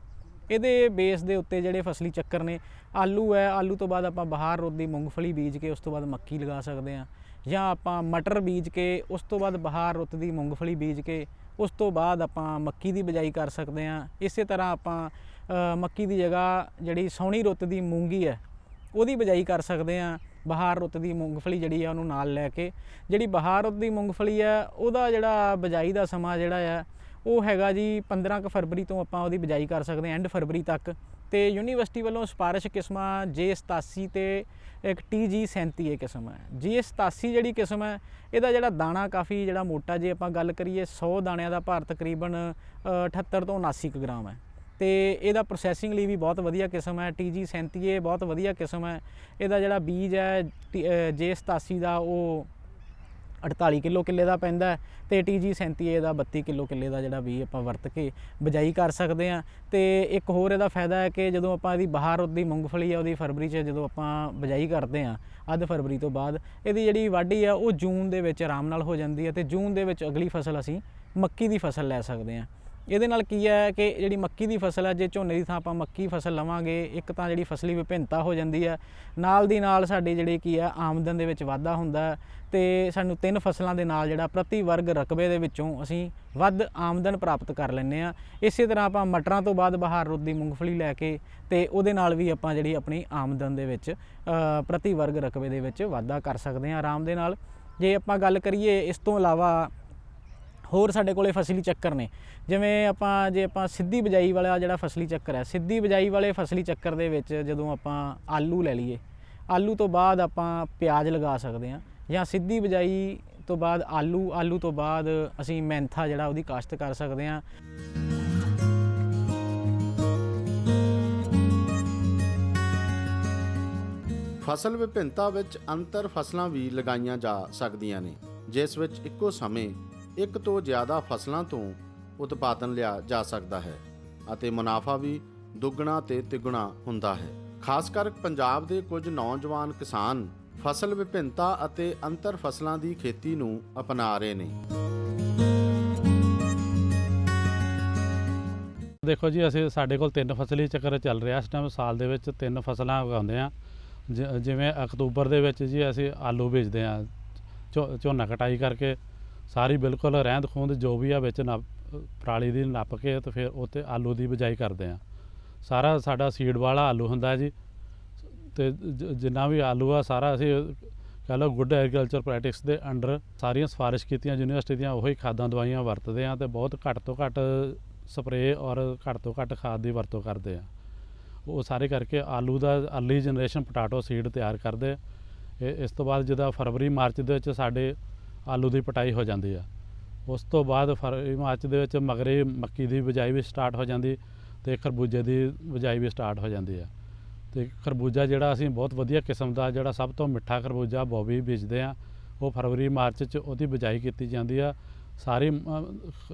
ਇਹਦੇ ਬੇਸ ਦੇ ਉੱਤੇ ਜਿਹੜੇ ਫਸਲੀ ਚੱਕਰ ਨੇ, ਆਲੂ ਹੈ, ਆਲੂ ਤੋਂ ਬਾਅਦ ਆਪਾਂ ਬਹਾਰ ਰੁੱਤ ਦੀ ਮੂੰਗਫਲੀ ਬੀਜ ਕੇ ਉਸ ਤੋਂ ਬਾਅਦ ਮੱਕੀ ਲਗਾ ਸਕਦੇ ਹਾਂ, ਜਾਂ ਆਪਾਂ ਮਟਰ ਬੀਜ ਕੇ ਉਸ ਤੋਂ ਬਾਅਦ ਬਹਾਰ ਰੁੱਤ ਦੀ ਮੂੰਗਫਲੀ ਬੀਜ ਕੇ ਉਸ ਤੋਂ ਬਾਅਦ ਆਪਾਂ ਮੱਕੀ ਦੀ ਬਿਜਾਈ ਕਰ ਸਕਦੇ ਹਾਂ। ਇਸੇ ਤਰ੍ਹਾਂ ਆਪਾਂ ਮੱਕੀ ਦੀ ਜਗ੍ਹਾ ਜਿਹੜੀ ਸੌਣੀ ਰੁੱਤ ਦੀ ਮੂੰਗੀ ਹੈ, ਉਹਦੀ ਬਿਜਾਈ ਕਰ ਸਕਦੇ ਹਾਂ। ਬਹਾਰ ਰੁੱਤ ਦੀ ਮੂੰਗਫਲੀ ਜਿਹੜੀ ਆ ਉਹਨੂੰ ਨਾਲ ਲੈ ਕੇ ਜਿਹੜੀ ਬਹਾਰ ਰੁੱਤ ਦੀ ਮੂੰਗਫਲੀ ਆ ਉਹਦਾ ਜਿਹੜਾ ਬਿਜਾਈ ਦਾ ਸਮਾਂ ਜਿਹੜਾ ਆ ਉਹ ਹੈਗਾ ਜੀ 15 ਕੁ ਫਰਵਰੀ ਤੋਂ ਆਪਾਂ ਉਹਦੀ ਬਿਜਾਈ ਕਰ ਸਕਦੇ ਹਾਂ ਐਂਡ ਫਰਵਰੀ ਤੱਕ। ਤੇ ਯੂਨੀਵਰਸਿਟੀ ਵੱਲੋਂ ਸਿਫਾਰਿਸ਼ ਕਿਸਮਾਂ J87 ਤੇ ਇੱਕ TG37 ਇਹ ਕਿਸਮ ਹੈ। J87 ਜਿਹੜੀ ਕਿਸਮ ਹੈ ਇਹਦਾ ਜਿਹੜਾ ਦਾਣਾ ਕਾਫੀ ਜਿਹੜਾ ਮੋਟਾ ਜੇ ਆਪਾਂ ਗੱਲ ਕਰੀਏ 100 ਦਾਣਿਆਂ ਦਾ ਭਾਰ ਤਕਰੀਬਨ ਅ, 78 ਤੋਂ 79 ਕੁ ਗ੍ਰਾਮ ਹੈ। ਤੇ ਇਹਦਾ ਪ੍ਰੋਸੈਸਿੰਗ ਲਈ ਵੀ ਬਹੁਤ ਵਧੀਆ ਕਿਸਮ ਹੈ TG 37 ਇਹ ਬਹੁਤ ਵਧੀਆ ਕਿਸਮ ਹੈ। ਇਹਦਾ ਜਿਹੜਾ ਬੀਜ ਹੈ J87 ਦਾ ਉਹ 48 ਕਿਲੋ ਕਿੱਲੇ ਦਾ ਪੈਂਦਾ ਹੈ ਤੇ TG 37 ਦਾ 32 ਕਿਲੋ ਕਿੱਲੇ ਦਾ ਜਿਹੜਾ ਵੀ ਆਪਾਂ ਵਰਤ ਕੇ ਬਿਜਾਈ ਕਰ ਸਕਦੇ ਆ ਤੇ ਇੱਕ ਹੋਰ ਇਹਦਾ ਫਾਇਦਾ ਹੈ ਕਿ ਜਦੋਂ ਆਪਾਂ ਇਹਦੀ ਬਾਹਰ ਉਹਦੀ ਮੂੰਗਫਲੀ ਆ ਉਹਦੀ ਫਰਵਰੀ 'ਚ ਜਦੋਂ ਆਪਾਂ ਬਿਜਾਈ ਕਰਦੇ ਆ ਅੱਧ ਫਰਵਰੀ ਤੋਂ ਬਾਅਦ, ਇਹਦੀ ਜਿਹੜੀ ਵਾਢੀ ਆ ਉਹ ਜੂਨ ਦੇ ਵਿੱਚ ਆਰਾਮ ਨਾਲ ਹੋ ਜਾਂਦੀ ਹੈ ਤੇ ਜੂਨ ਦੇ ਵਿੱਚ ਅਗਲੀ ਫਸਲ ਅਸੀਂ ਮੱਕੀ ਦੀ ਫਸਲ ਲੈ ਸਕਦੇ ਆ ਇਹਦੇ ਨਾਲ ਕੀ ਹੈ ਕਿ ਜਿਹੜੀ ਮੱਕੀ ਦੀ ਫਸਲ ਹੈ ਜੇ ਝੋਨੇ ਦੀ ਥਾਂ ਆਪਾਂ ਮੱਕੀ ਫਸਲ ਲਵਾਂਗੇ, ਇੱਕ ਤਾਂ ਜਿਹੜੀ ਫਸਲੀ ਵਿਭਿੰਨਤਾ ਹੋ ਜਾਂਦੀ ਹੈ ਨਾਲ ਦੀ ਨਾਲ ਸਾਡੀ ਜਿਹੜੀ ਕੀ ਹੈ ਆਮਦਨ ਦੇ ਵਿੱਚ ਵਾਧਾ ਹੁੰਦਾ ਹੈ ਤੇ ਸਾਨੂੰ ਤਿੰਨ ਫਸਲਾਂ ਦੇ ਨਾਲ ਜਿਹੜਾ ਪ੍ਰਤੀ ਵਰਗ ਰਕਬੇ ਦੇ ਵਿੱਚੋਂ ਅਸੀਂ ਵੱਧ ਆਮਦਨ ਪ੍ਰਾਪਤ ਕਰ ਲੈਂਦੇ ਆ ਇਸੇ ਤਰ੍ਹਾਂ ਆਪਾਂ ਮਟਰਾਂ ਤੋਂ ਬਾਅਦ ਬਹਾਰ ਰੁੱਤ ਦੀ ਮੂੰਗਫਲੀ ਲੈ ਕੇ ਤੇ ਉਹਦੇ ਨਾਲ ਵੀ ਆਪਾਂ ਜਿਹੜੀ ਆਪਣੀ ਆਮਦਨ ਦੇ ਵਿੱਚ ਪ੍ਰਤੀ ਵਰਗ ਰਕਬੇ ਦੇ ਵਿੱਚ ਵਾਧਾ ਕਰ ਸਕਦੇ ਆ ਆਰਾਮ ਦੇ ਨਾਲ। ਜੇ ਆਪਾਂ ਗੱਲ ਕਰੀਏ ਇਸ ਤੋਂ ਇਲਾਵਾ ਹੋਰ ਸਾਡੇ ਕੋਲੇ ਫਸਲੀ ਚੱਕਰ ਨੇ। ਜਿਵੇਂ ਆਪਾਂ, ਜੇ ਆਪਾਂ ਸਿੱਧੀ ਬਿਜਾਈ ਵਾਲਾ ਜਿਹੜਾ ਫਸਲੀ ਚੱਕਰ ਹੈ, ਸਿੱਧੀ ਬਿਜਾਈ ਵਾਲੇ ਫਸਲੀ ਚੱਕਰ ਦੇ ਵਿੱਚ ਜਦੋਂ ਆਪਾਂ ਆਲੂ ਲੈ ਲਈਏ, ਆਲੂ ਤੋਂ ਬਾਅਦ ਆਪਾਂ ਪਿਆਜ਼ ਲਗਾ ਸਕਦੇ ਹਾਂ ਜਾਂ ਸਿੱਧੀ ਬਿਜਾਈ ਤੋਂ ਬਾਅਦ ਆਲੂ ਆਲੂ ਤੋਂ ਬਾਅਦ ਅਸੀਂ ਮੈਂਥਾ ਜਿਹੜਾ ਉਹਦੀ ਕਾਸ਼ਤ ਕਰ ਸਕਦੇ ਹਾਂ। ਫਸਲ ਵਿਭਿੰਨਤਾ ਵਿੱਚ ਅੰਤਰ ਫਸਲਾਂ ਵੀ ਲਗਾਈਆਂ ਜਾ ਸਕਦੀਆਂ ਨੇ, ਜਿਸ ਵਿੱਚ ਇੱਕੋ ਸਮੇਂ ਇੱਕ ਤੋਂ ਜ਼ਿਆਦਾ ਫਸਲਾਂ ਤੋਂ ਉਤਪਾਦਨ ਲਿਆ ਜਾ ਸਕਦਾ ਹੈ ਅਤੇ ਮੁਨਾਫਾ ਵੀ ਦੁੱਗਣਾ ਤੇ ਤਿੱਗੁਣਾ ਹੁੰਦਾ ਹੈ। ਖਾਸ ਕਰ ਪੰਜਾਬ ਦੇ ਕੁਝ ਨੌਜਵਾਨ ਕਿਸਾਨ ਫਸਲ ਵਿਭਿੰਨਤਾ ਅਤੇ ਅੰਤਰ ਫਸਲਾਂ ਦੀ ਖੇਤੀ ਨੂੰ ਅਪਣਾ ਰਹੇ ਨੇ। ਦੇਖੋ ਜੀ, ਅਸੀਂ ਸਾਡੇ ਕੋਲ ਤਿੰਨ ਫਸਲੀ ਚੱਕਰ ਚੱਲ ਰਿਹਾ। ਇਸ ਟਾਈਮ ਸਾਲ ਦੇ ਵਿੱਚ ਤਿੰਨ ਫਸਲਾਂ ਉਗਾਉਂਦੇ ਆ ਜਿਵੇਂ ਅਕਤੂਬਰ ਦੇ ਵਿੱਚ ਜੀ ਅਸੀਂ ਆਲੂ ਬੀਜਦੇ ਆ ਝੋਨਾ ਕਟਾਈ ਕਰਕੇ ਸਾਰੀ ਬਿਲਕੁਲ ਰਹਿੰਦ ਖੂੰਦ ਜੋ ਵੀ ਆ ਵਿੱਚ ਨੱਪ, ਪਰਾਲੀ ਦੀ ਨੱਪ ਕੇ ਤੇ ਫਿਰ ਉੱਤੇ ਆਲੂ ਦੀ ਬਿਜਾਈ ਕਰਦੇ ਆ। ਸਾਰਾ ਸਾਡਾ ਸੀਡ ਵਾਲਾ ਆਲੂ ਹੁੰਦਾ ਜੀ। ਤੇ ਜ- ਜਿੰਨਾ ਵੀ ਆਲੂ ਆ ਸਾਰਾ ਅਸੀਂ ਕਹ ਲਓ ਗੁੱਡ ਐਗਰੀਕਲਚਰ ਪ੍ਰੈਕਟਿਸ ਦੇ ਅੰਡਰ ਸਾਰੀਆਂ ਸਿਫਾਰਿਸ਼ ਕੀਤੀਆਂ ਯੂਨੀਵਰਸਿਟੀ ਦੀਆਂ, ਉਹੀ ਖਾਦਾਂ ਦਵਾਈਆਂ ਵਰਤਦੇ ਆ ਤੇ ਬਹੁਤ ਘੱਟ ਤੋਂ ਘੱਟ ਸਪਰੇਅ ਔਰ ਘੱਟ ਤੋਂ ਘੱਟ ਖਾਦ ਦੀ ਵਰਤੋਂ ਕਰਦੇ ਆ। ਉਹ ਸਾਰੇ ਕਰਕੇ ਆਲੂ ਦਾ ਅਰਲੀ ਜਨਰੇਸ਼ਨ ਪੋਟਾਟੋ ਸੀਡ ਤਿਆਰ ਕਰਦੇ ਇਹ, ਇਸ ਤੋਂ ਬਾਅਦ ਜਦੋਂ ਫਰਵਰੀ, ਮਾਰਚ ਦੇ ਵਿੱਚ ਸਾਡੇ ਆਲੂ ਦੀ ਪਟਾਈ ਹੋ ਜਾਂਦੀ ਆ। ਉਸ ਤੋਂ ਬਾਅਦ ਫਰਵਰੀ ਮਾਰਚ ਦੇ ਵਿੱਚ ਮਗਰੇ ਮੱਕੀ ਦੀ ਬਿਜਾਈ ਵੀ ਸਟਾਰਟ ਹੋ ਜਾਂਦੀ ਤੇ ਖਰਬੂਜੇ ਦੀ ਬਿਜਾਈ ਵੀ ਸਟਾਰਟ ਹੋ ਜਾਂਦੀ ਆ। ਤੇ ਖਰਬੂਜਾ ਜਿਹੜਾ ਅਸੀਂ ਬਹੁਤ ਵਧੀਆ ਕਿਸਮ ਦਾ ਜਿਹੜਾ ਸਭ ਤੋਂ ਮਿੱਠਾ ਖਰਬੂਜਾ ਬੋਬੀ ਬੀਜਦੇ ਆ, ਉਹ ਫਰਵਰੀ, ਮਾਰਚ ਚ ਉਹਦੀ ਬਿਜਾਈ ਕੀਤੀ ਜਾਂਦੀ ਆ। ਸਾਰੀ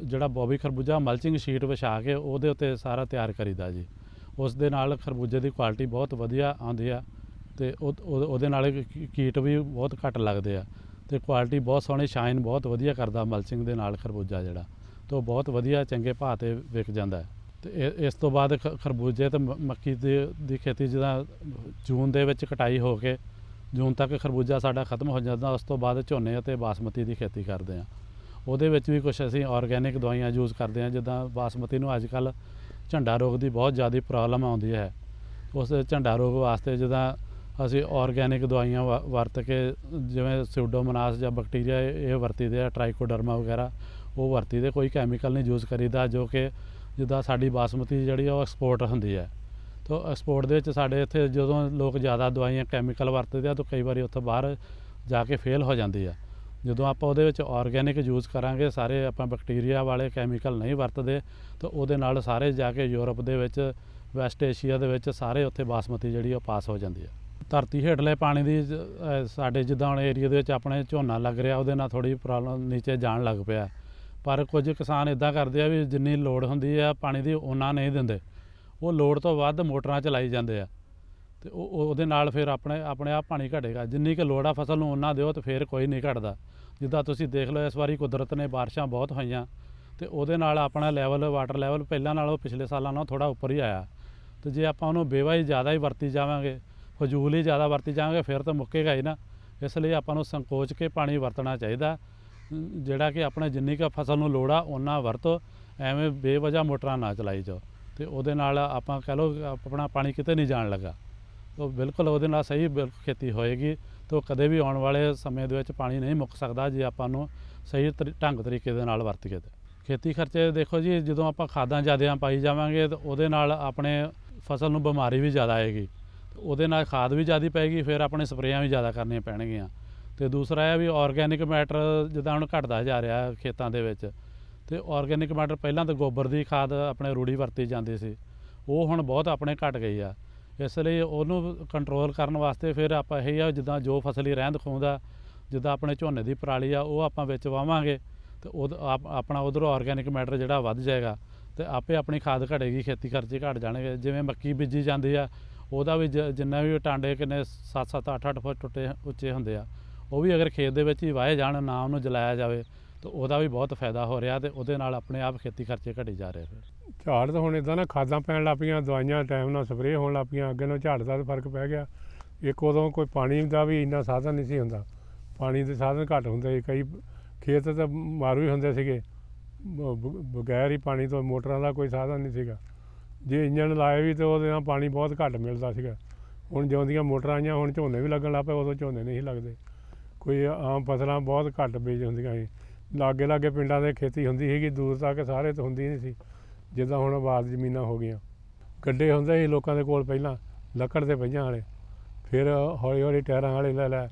ਜਿਹੜਾ ਬੋਬੀ ਖਰਬੂਜਾ ਮਲਚਿੰਗ ਸ਼ੀਟ ਵਿਛਾ ਕੇ ਉਹਦੇ ਉੱਤੇ ਸਾਰਾ ਤਿਆਰ ਕਰੀਦਾ ਜੀ। ਉਸ ਦੇ ਨਾਲ ਖਰਬੂਜੇ ਦੀ ਕੁਆਲਿਟੀ ਬਹੁਤ ਵਧੀਆ ਆਉਂਦੀ ਆ ਤੇ ਉਹ- ਉਹਦੇ ਨਾਲ ਕੀਟ ਵੀ ਬਹੁਤ ਘੱਟ ਲੱਗਦੇ ਆ। ਤੇ ਕੁਆਲਿਟੀ ਬਹੁਤ ਸੋਹਣੀ ਸ਼ਾਈਨ ਬਹੁਤ ਵਧੀਆ ਕਰਦਾ ਮਲਚਿੰਗ ਦੇ ਨਾਲ ਖਰਬੂਜਾ ਜਿਹੜਾ, ਤੇ ਉਹ ਬਹੁਤ ਵਧੀਆ ਚੰਗੇ ਭਾਅ ਤੇ ਵਿਕ ਜਾਂਦਾ ਹੈ। ਤੇ ਇਹ- ਇਸ ਤੋਂ ਬਾਅਦ ਖ- ਖਰਬੂਜੇ ਤੇ ਮੱਕੀ ਦੀ ਦੀ ਖੇਤੀ ਜਿਹਦਾ ਜੂਨ ਦੇ ਵਿੱਚ ਕਟਾਈ ਹੋ ਕੇ ਜੂਨ ਤੱਕ ਖਰਬੂਜਾ ਸਾਡਾ ਖਤਮ ਹੋ ਜਾਂਦਾ, ਉਸ ਤੋਂ ਬਾਅਦ ਝੋਨੇ ਅਤੇ ਬਾਸਮਤੀ ਦੀ ਖੇਤੀ ਕਰਦੇ ਹਾਂ। ਉਹਦੇ ਵਿੱਚ ਵੀ ਕੁਝ ਅਸੀਂ ਆਰਗੈਨਿਕ ਦਵਾਈਆਂ ਯੂਜ਼ ਕਰਦੇ ਹਾਂ, ਜਿੱਦਾਂ ਬਾਸਮਤੀ ਨੂੰ ਅੱਜ ਕੱਲ ਝੰਡਾ ਰੋਗ ਦੀ ਬਹੁਤ ਜ਼ਿਆਦਾ ਪ੍ਰੋਬਲਮ ਆਉਂਦੀ ਹੈ। ਉਸ ਝੰਡਾ ਰੋਗ ਵਾਸਤੇ ਜਿੱਦਾਂ ਅਸੀਂ ਆਰਗੈਨਿਕ ਦਵਾਈਆਂ ਵ- ਵਰਤ ਕੇ ਜਿਵੇਂ ਸਿਊਡੋਮੋਨਾਸ ਜਾਂ ਬੈਕਟੀਰੀਆ ਇਹ ਇਹ ਵਰਤੀਦੇ ਆ ਟ੍ਰਾਈਕੋਡਰਮਾ ਵਗੈਰਾ, ਉਹ ਵਰਤੀਦੇ, ਕੋਈ ਕੈਮੀਕਲ ਨਹੀਂ ਯੂਜ਼ ਕਰੀਦਾ, ਜੋ ਕਿ ਜਿੱਦਾਂ ਸਾਡੀ ਬਾਸਮਤੀ ਜਿਹੜੀ ਉਹ ਐਕਸਪੋਰਟ ਹੁੰਦੀ ਹੈ ਤਾਂ ਐਕਸਪੋਰਟ ਦੇ ਵਿੱਚ ਸਾਡੇ ਇੱਥੇ ਜਦੋਂ ਲੋਕ ਜ਼ਿਆਦਾ ਦਵਾਈਆਂ ਕੈਮੀਕਲ ਵਰਤਦੇ ਆ, ਤਾਂ ਕਈ ਵਾਰੀ ਉੱਥੇ ਬਾਹਰ ਜਾ ਕੇ ਫੇਲ ਹੋ ਜਾਂਦੀ ਆ। ਜਦੋਂ ਆਪਾਂ ਉਹਦੇ ਵਿੱਚ ਆਰਗੈਨਿਕ ਯੂਜ਼ ਕਰਾਂਗੇ, ਸਾਰੇ ਆਪਾਂ ਬੈਕਟੀਰੀਆ ਵਾਲੇ ਕੈਮੀਕਲ ਨਹੀਂ ਵਰਤਦੇ, ਤਾਂ ਉਹਦੇ ਨਾਲ ਸਾਰੇ ਜਾ ਕੇ ਯੂਰਪ ਦੇ ਵਿੱਚ ਵੈਸਟ ਏਸ਼ੀਆ ਦੇ ਵਿੱਚ ਸਾਰੇ ਉੱਥੇ ਬਾਸਮਤੀ ਜਿਹੜੀ ਉਹ ਪਾਸ ਹੋ ਜਾਂਦੀ ਆ। ਧਰਤੀ ਹੇਠਲੇ ਪਾਣੀ ਦੀ ਜ- ਅਹ, ਸਾਡੇ ਜਿੱਦਾਂ ਹੁਣ ਏਰੀਆ ਦੇ ਵਿੱਚ ਆਪਣੇ ਝੋਨਾ ਲੱਗ ਰਿਹਾ, ਉਹਦੇ ਨਾਲ ਥੋੜੀ ਪ੍ਰੋਬਲਮ ਨੀਚੇ ਜਾਣ ਲੱਗ ਪਿਆ। ਪਰ ਕੁਝ ਕਿਸਾਨ ਇਦਾਂ ਕਰਦੇ ਆ ਵੀ ਜਿੰਨੀ ਲੋੜ ਹੁੰਦੀ ਆ ਪਾਣੀ ਦੀ, ਉਹਨਾਂ ਨਹੀਂ ਦਿੰਦੇ। ਉਹ ਲੋੜ ਤੋਂ ਵੱਧ ਮੋਟਰਾਂ ਚਲਾਈ ਜਾਂਦੇ ਆ। ਤੇ ਉਹ, ਉਹ- ਉਹਦੇ ਨਾਲ ਫਿਰ ਆਪਣੇ ਆਪਣੇ ਆਪ ਪਾਣੀ ਘਟੇਗਾ। ਜਿੰਨੀ ਕਿ ਲੋੜ ਆ ਫਸਲ ਨੂੰ ਉਹਨਾਂ ਦਿਓ ਤੇ ਫਿਰ ਕੋਈ ਨਹੀਂ ਘਟਦਾ। ਜਿੱਦਾਂ ਤੁਸੀਂ ਦੇਖ ਲਓ, ਇਸ ਵਾਰੀ ਕੁਦਰਤ ਨੇ ਬਾਰਿਸ਼ਾਂ ਬਹੁਤ ਹੋਈਆਂ। ਤੇ ਉਹਦੇ ਨਾਲ ਆਪਣਾ ਲੈਵਲ ਵਾਟਰ ਲੈਵਲ ਪਹਿਲਾਂ ਨਾਲੋਂ ਪਿਛਲੇ ਸਾਲਾਂ ਨਾਲੋਂ ਥੋੜਾ ਉੱਪਰ ਹੀ ਆਇਆ। ਤੇ ਜੇ ਆਪਾਂ ਉਹਨੂੰ ਬੇਵਾਈ ਜ਼ਿਆਦਾ ਹੀ ਵਰਤੀ ਜਾਵਾਂਗੇ ਫਜ਼ੂਲ ਹੀ ਜ਼ਿਆਦਾ ਵਰਤੀ ਜਾਵਾਂਗੇ, ਫਿਰ ਤਾਂ ਮੁੱਕੇਗਾ ਹੀ ਨਾ। ਇਸ ਲਈ ਆਪਾਂ ਨੂੰ ਸੰਕੋਚ ਕੇ ਪਾਣੀ ਵਰਤਣਾ ਚਾਹੀਦਾ। ਜਿਹੜਾ ਕਿ ਆਪਣੇ ਜਿੰਨੀ ਕੁ ਫਸਲ ਨੂੰ ਲੋੜ ਆ ਉਹਨਾਂ ਵਰਤੋ। ਐਵੇਂ ਬੇਵਜ੍ਹਾ ਮੋਟਰਾਂ ਨਾ ਚਲਾਈ ਜਾਓ। ਤੇ ਉਹਦੇ ਨਾਲ ਆਪਾਂ ਕਹ ਲਓ, ਆਪਣਾ ਪਾਣੀ ਕਿਤੇ ਨਹੀਂ ਜਾਣ ਲੱਗਾ। ਤਾਂ ਬਿਲਕੁਲ ਉਹਦੇ ਨਾਲ ਸਹੀ ਬਿਲ- ਖੇਤੀ ਹੋਏਗੀ। ਤਾਂ ਕਦੇ ਵੀ ਆਉਣ ਵਾਲੇ ਸਮੇਂ ਦੇ ਵਿੱਚ ਪਾਣੀ ਨਹੀਂ ਮੁੱਕ ਸਕਦਾ, ਜੇ ਆਪਾਂ ਨੂੰ ਸਹੀ ਤਰੀ- ਢੰਗ ਤਰੀਕੇ ਦੇ ਨਾਲ ਵਰਤੀਏ ਤੇ। ਖੇਤੀ ਖਰਚੇ ਦੇਖੋ ਜੀ, ਜਦੋਂ ਆਪਾਂ ਖਾਦਾਂ ਜ਼ਿਆਦਾ ਪਾਈ ਜਾਵਾਂਗੇ, ਤਾਂ ਉਹਦੇ ਨਾਲ ਆਪਣੇ ਫਸਲ ਨੂੰ ਬਿਮਾਰੀ ਵੀ ਜ਼ਿਆਦਾ ਆਏਗੀ। ਉਹਦੇ ਨਾਲ ਖਾਦ ਵੀ ਜ਼ਿਆਦਾ ਪਏਗੀ ਫਿਰ ਆਪਣੇ ਸਪਰੇਆਂ ਵੀ ਜ਼ਿਆਦਾ ਕਰਨੀਆਂ ਪੈਣਗੀਆਂ। ਤੇ ਦੂਸਰਾ ਇਹ ਵੀ ਆਰਗੈਨਿਕ ਮੈਟਰ ਜਿੱਦਾਂ ਹੁਣ ਘਟਦਾ ਜਾ ਰਿਹਾ ਖੇਤਾਂ ਦੇ ਵਿੱਚ, ਤੇ ਆਰਗੈਨਿਕ ਮੈਟਰ ਪਹਿਲਾਂ ਤਾਂ ਗੋਬਰ ਦੀ ਖਾਦ ਆਪਣੇ ਰੂੜੀ ਵਰਤੀ ਜਾਂਦੀ ਸੀ। ਉਹ ਹੁਣ ਬਹੁਤ ਆਪਣੇ ਘਟ ਗਈ ਆ। ਇਸ ਲਈ ਉਹਨੂੰ ਕੰਟਰੋਲ ਕਰਨ ਵਾਸਤੇ ਫਿਰ ਆਪਾਂ ਇਹ ਆ, ਜਿੱਦਾਂ ਜੋ ਫਸਲੀ ਰਹਿੰਦ ਖੂੰਹਦ ਜਿੱਦਾਂ ਆਪਣੇ ਝੋਨੇ ਦੀ ਪਰਾਲੀ ਆ, ਉਹ ਆਪਾਂ ਵਿੱਚ ਵਾਵਾਂਗੇ, ਤੇ ਉਹ ਆਪਣਾ ਉਧਰੋਂ ਆਰਗੈਨਿਕ ਮੈਟਰ ਜਿਹੜਾ ਵੱਧ ਜਾਏਗਾ, ਤੇ ਆਪੇ ਆਪਣੀ ਖਾਦ ਘਟੇਗੀ, ਖੇਤੀ ਖਰਚੇ ਘਟ ਜਾਣਗੇ, ਜਿਵੇਂ ਮੱਕੀ ਬੀਜੀ ਜਾਂਦੀ ਆ ਉਹਦਾ ਵੀ ਜ- ਜਿੰਨਾ ਵੀ ਟਾਂਡੇ ਕਿੰਨੇ 7-7 8-8 ਫੁੱਟ ਟੁੱਟੇ ਉੱਚੇ ਹੁੰਦੇ ਆ, ਉਹ ਵੀ ਅਗਰ ਖੇਤ ਦੇ ਵਿੱਚ ਹੀ ਵਾਹੇ ਜਾਣ, ਨਾ ਉਹਨੂੰ ਜਲਾਇਆ ਜਾਵੇ, ਤਾਂ ਉਹਦਾ ਵੀ ਬਹੁਤ ਫਾਇਦਾ ਹੋ ਰਿਹਾ ਤੇ ਉਹਦੇ ਨਾਲ ਆਪਣੇ ਆਪ ਖੇਤੀ ਖਰਚੇ ਘਟੀ ਜਾ ਰਹੇ ਫਿਰ ਝਾੜ ਤਾਂ ਹੁਣ ਇਦਾਂ ਨਾ ਖਾਦਾਂ ਪੈਣ ਲੱਗ ਪਈਆਂ, ਦਵਾਈਆਂ ਟਾਈਮ ਨਾਲ ਸਪਰੇਅ ਹੋਣ ਲੱਗ ਪਈਆਂ, ਅੱਗੇ ਨਾਲੋਂ ਝਾੜ ਦਾ ਤਾਂ ਫ਼ਰਕ ਪੈ ਗਿਆ। ਇੱਕ ਉਦੋਂ ਕੋਈ ਪਾਣੀ ਦਾ ਵੀ ਇੰਨਾ ਸਾਧਨ ਨਹੀਂ ਸੀ ਹੁੰਦਾ। ਪਾਣੀ ਦੇ ਸਾਧਨ ਘੱਟ ਹੁੰਦੇ ਸੀ, ਕਈ ਖੇਤ ਤਾਂ ਮਾਰੂ ਹੀ ਹੁੰਦੇ ਸੀਗੇ, ਬ- ਬ- ਬਗੈਰ ਹੀ ਪਾਣੀ ਤੋਂ ਮੋਟਰਾਂ ਦਾ ਕੋਈ ਸਾਧਨ ਨਹੀਂ ਸੀਗਾ। ਜੇ ਇੰਜਣ ਲਾਏ ਵੀ ਤੇ ਉਹਦੇ ਨਾਲ ਪਾਣੀ ਬਹੁਤ ਘੱਟ ਮਿਲਦਾ ਸੀਗਾ। ਹੁਣ ਜਿਉਂ ਦੀਆਂ ਮੋਟਰਾਂ ਆਈਆਂ, ਹੁਣ ਝੋਨੇ ਵੀ ਲੱਗਣ ਲੱਗ ਪਏ, ਉਦੋਂ ਝੋਨੇ ਨਹੀਂ ਸੀ ਲੱਗਦੇ। ਕੋਈ ਆਮ ਫਸਲਾਂ ਬਹੁਤ ਘੱਟ ਬੀਜ ਹੁੰਦੀਆਂ ਸੀ। ਲਾਗੇ ਲਾਗੇ ਪਿੰਡਾਂ ਦੇ ਖੇਤੀ ਹੁੰਦੀ ਸੀਗੀ, ਦੂਰ ਤੱਕ ਸਾਰੇ ਤਾਂ ਹੁੰਦੀ ਨਹੀਂ ਸੀ, ਜਿੱਦਾਂ ਹੁਣ ਆਬਾਦ ਜ਼ਮੀਨਾਂ ਹੋ ਗਈਆਂ। ਗੱਡੇ ਹੁੰਦੇ ਸੀ ਲੋਕਾਂ ਦੇ ਕੋਲ ਪਹਿਲਾਂ, ਲੱਕੜ ਦੇ ਪਈਆਂ ਵਾਲੇ। ਫਿਰ ਹੌਲੀ ਹੌਲੀ ਟਾਇਰਾਂ ਵਾਲੇ ਲੈ ਲੈ,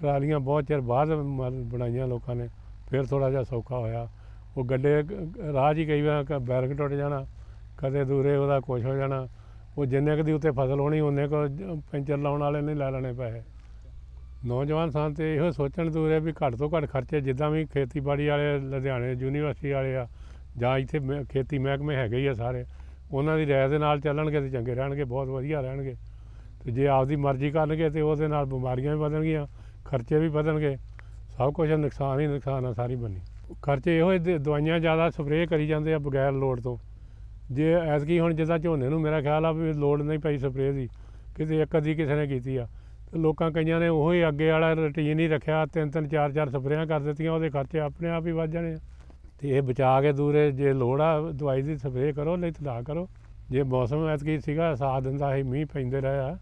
ਟਰਾਲੀਆਂ ਬਹੁਤ ਚਿਰ ਬਾਅਦ ਮ- ਬਣਾਈਆਂ ਲੋਕਾਂ ਨੇ। ਫਿਰ ਥੋੜਾ ਜਿਹਾ ਸੌਖਾ ਹੋਇਆ। ਉਹ ਗੱਡੇ, ਰਾਹ 'ਚ ਹੀ ਕਈ ਵਾਰ ਬੈਰਕ ਟੁੱਟ ਜਾਣਾ। ਕਦੇ ਦੂਰੇ ਉਹਦਾ ਕੁਛ ਹੋ ਜਾਣਾ, ਉਹ ਜਿੰਨੇ ਕੁ ਦੀ ਉੱਤੇ ਫਸਲ ਹੋਣੀ, ਉਹਨੇ ਕੋ ਪੈਂਚਰ ਲਾਉਣ ਵਾਲੇ ਨੇ ਲੈ ਲੈਣੇ ਪੈਸੇ। ਨੌਜਵਾਨ ਸਾਂ ਤੇ ਇਹੋ ਸੋਚਣ ਦੂਰੇ ਵੀ ਘੱਟ ਤੋਂ ਘੱਟ ਖਰਚੇ ਜਿੱਦਾਂ ਵੀ ਖੇਤੀਬਾੜੀ ਵਾਲੇ, ਲੁਧਿਆਣੇ ਯੂਨੀਵਰਸਿਟੀ ਵਾਲੇ ਆ, ਜਾਂ ਇੱਥੇ ਮ- ਖੇਤੀ ਮਹਿਕਮੇ ਹੈਗੇ ਹੀ ਆ ਸਾਰੇ, ਉਹਨਾਂ ਦੀ ਰਾਏ ਦੇ ਨਾਲ ਚੱਲਣਗੇ ਤੇ ਚੰਗੇ ਰਹਿਣਗੇ, ਬਹੁਤ ਵਧੀਆ ਰਹਿਣਗੇ। ਤੇ ਜੇ ਆਪਦੀ ਮਰਜ਼ੀ ਕਰਨਗੇ ਤੇ ਉਹਦੇ ਨਾਲ ਬਿਮਾਰੀਆਂ ਵੀ ਵਧਣਗੀਆਂ, ਖਰਚੇ ਵੀ ਵਧਣਗੇ, ਸਭ ਕੁਝ ਨੁਕਸਾਨ ਹੀ ਨੁਕਸਾਨ ਆ, ਸਾਰੀ ਬਣੀ ਖਰਚੇ ਇਹੋ ਹੀ ਦ- ਦਵਾਈਆਂ ਜ਼ਿਆਦਾ ਸਪਰੇਅ ਕਰੀ ਜਾਂਦੇ ਆ ਬਗੈਰ ਲੋੜ ਤੋਂ। ਜੇ ਐਤਕੀ ਹੁਣ ਜਿੱਦਾਂ ਝੋਨੇ ਨੂੰ ਮੇਰਾ ਖਿਆਲ ਆ ਵੀ ਲੋੜ ਨਹੀਂ ਪਈ ਸਪਰੇਅ ਦੀ ਕਿਤੇ ਇੱਕ ਅੱਧੀ ਕਿਸੇ ਨੇ ਕੀਤੀ ਆ। ਤੇ ਲੋਕਾਂ ਕਈਆਂ ਨੇ ਉਹੀ ਅੱਗੇ ਵਾਲਾ ਰੁਟੀਨ ਹੀ ਰੱਖਿਆ, ਤਿੰਨ ਤਿੰਨ ਚਾਰ ਚਾਰ ਸਪਰੇਆਂ ਕਰ ਦਿੱਤੀਆਂ, ਉਹਦੇ ਖਰਚੇ ਆਪਣੇ ਆਪ ਹੀ ਵੱਧ ਜਾਣੇ ਆ। ਤੇ ਇਹ ਬਚਾ ਕੇ ਦੂਰੇ ਜੇ ਲੋੜ ਆ, ਦਵਾਈ ਦੀ ਸਪਰੇਅ ਕਰੋ, ਨਹੀਂ ਤਾਂ ਨਾ ਕਰੋ। ਜੇ ਮੌਸਮ ਐਤਕੀ ਸੀਗਾ, ਸਾਥ ਦਿੰਦਾ ਸੀ, ਮੀਂਹ ਪੈਂਦੇ ਰਹੇ ਆ।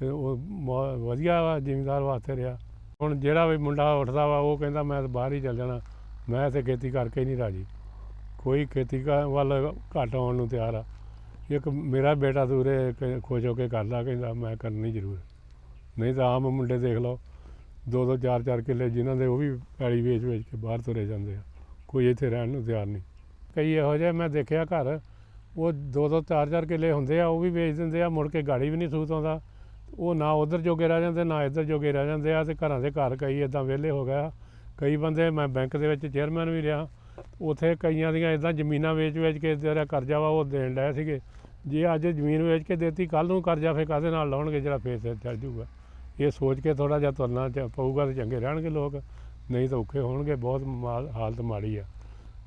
ਤੇ ਉਹ ਮੌ- ਵਧੀਆ ਵਾ, ਜ਼ਿਮੀਂਦਾਰ ਵਾਸਤੇ ਰਿਹਾ। ਹੁਣ ਜਿਹੜਾ ਵੀ ਮੁੰਡਾ ਉੱਠਦਾ ਵਾ, ਉਹ ਕਹਿੰਦਾ, ਮੈਂ ਤਾਂ ਬਾਹਰ ਹੀ ਚੱਲ ਜਾਣਾ। ਮੈਂ ਇੱਥੇ ਖੇਤੀ ਕਰਕੇ ਹੀ ਨਹੀਂ ਰਾਜੀ। ਕੋਈ ਖੇਤੀ ਕਾ- ਵੱਲ ਘੱਟ ਆਉਣ ਨੂੰ ਤਿਆਰ ਆ। ਇੱਕ ਮੇਰਾ ਬੇਟਾ ਦੂਰੇ ਕ- ਖੁਸ਼ ਹੋ ਕੇ ਕਰਦਾ, ਕਹਿੰਦਾ ਮੈਂ ਕਰਨੀ ਜ਼ਰੂਰ। ਨਹੀਂ ਤਾਂ ਆਮ ਮੁੰਡੇ ਦੇਖ ਲਓ, ਦੋ ਦੋ, ਚਾਰ ਚਾਰ ਕਿੱਲੇ ਜਿਨ੍ਹਾਂ ਦੇ ਉਹ ਵੀ ਪੈਲੀ ਵੇਚ ਵੇਚ ਕੇ ਬਾਹਰ ਤੁਰੇ ਜਾਂਦੇ ਆ। ਕੋਈ ਇੱਥੇ ਰਹਿਣ ਨੂੰ ਤਿਆਰ ਨਹੀਂ। ਕਈ ਇਹੋ ਜਿਹੇ ਮੈਂ ਦੇਖਿਆ ਘਰ, ਉਹ ਦੋ ਦੋ, ਚਾਰ ਚਾਰ ਕਿੱਲੇ ਹੁੰਦੇ ਆ, ਉਹ ਵੀ ਵੇਚ ਦਿੰਦੇ ਆ, ਮੁੜ ਕੇ ਗਾੜੀ ਵੀ ਨਹੀਂ ਸੂਤ ਆਉਂਦਾ। ਉਹ ਨਾ ਉਧਰ ਜੋਗੇ ਰਹਿ ਜਾਂਦੇ, ਨਾ ਇੱਧਰ ਜੋਗੇ ਰਹਿ ਜਾਂਦੇ ਆ, ਤੇ ਘਰਾਂ ਦੇ ਘਰ ਕਈ ਇਦਾਂ ਵਿਹਲੇ ਹੋ ਗਿਆ ਕਈ ਬੰਦੇ ਮੈਂ ਬੈਂਕ ਦੇ ਵਿੱਚ ਚੇਅਰਮੈਨ ਵੀ ਰਿਹਾ ਉਥੇ ਕਈਆਂ ਦੀਆਂ ਇਦਾਂ ਜ਼ਮੀਨਾਂ ਵੇਚ ਵੇਚ ਕੇ ਜਿਹੜਾ ਕਰਜ਼ਾ ਵਾ ਉਹ ਦੇਣ ਲਏ ਸੀਗੇ। ਜੇ ਅੱਜ ਜ਼ਮੀਨ ਵੇਚ ਕੇ ਦੇਤੀ ਕੱਲ ਨੂੰ ਕਰਜ਼ਾ ਫੇ ਕਾਹਦੇ ਨਾਲ ਲਾਉਣਗੇ ਜਿਹੜਾ ਫੇਰ ਸਿਰ ਚੜ ਜਾਊਗਾ? ਇਹ ਸੋਚ ਕੇ ਥੋੜਾ ਜਿਹਾ ਤੁਰਨਾ ਚ- ਪਊਗਾ ਤੇ ਚੰਗੇ ਰਹਿਣਗੇ ਲੋਕ, ਨਹੀਂ ਤਾਂ ਔਖੇ ਹੋਣਗੇ, ਬਹੁਤ ਮਾਲ, ਹਾਲਤ ਮਾੜੀ ਆ।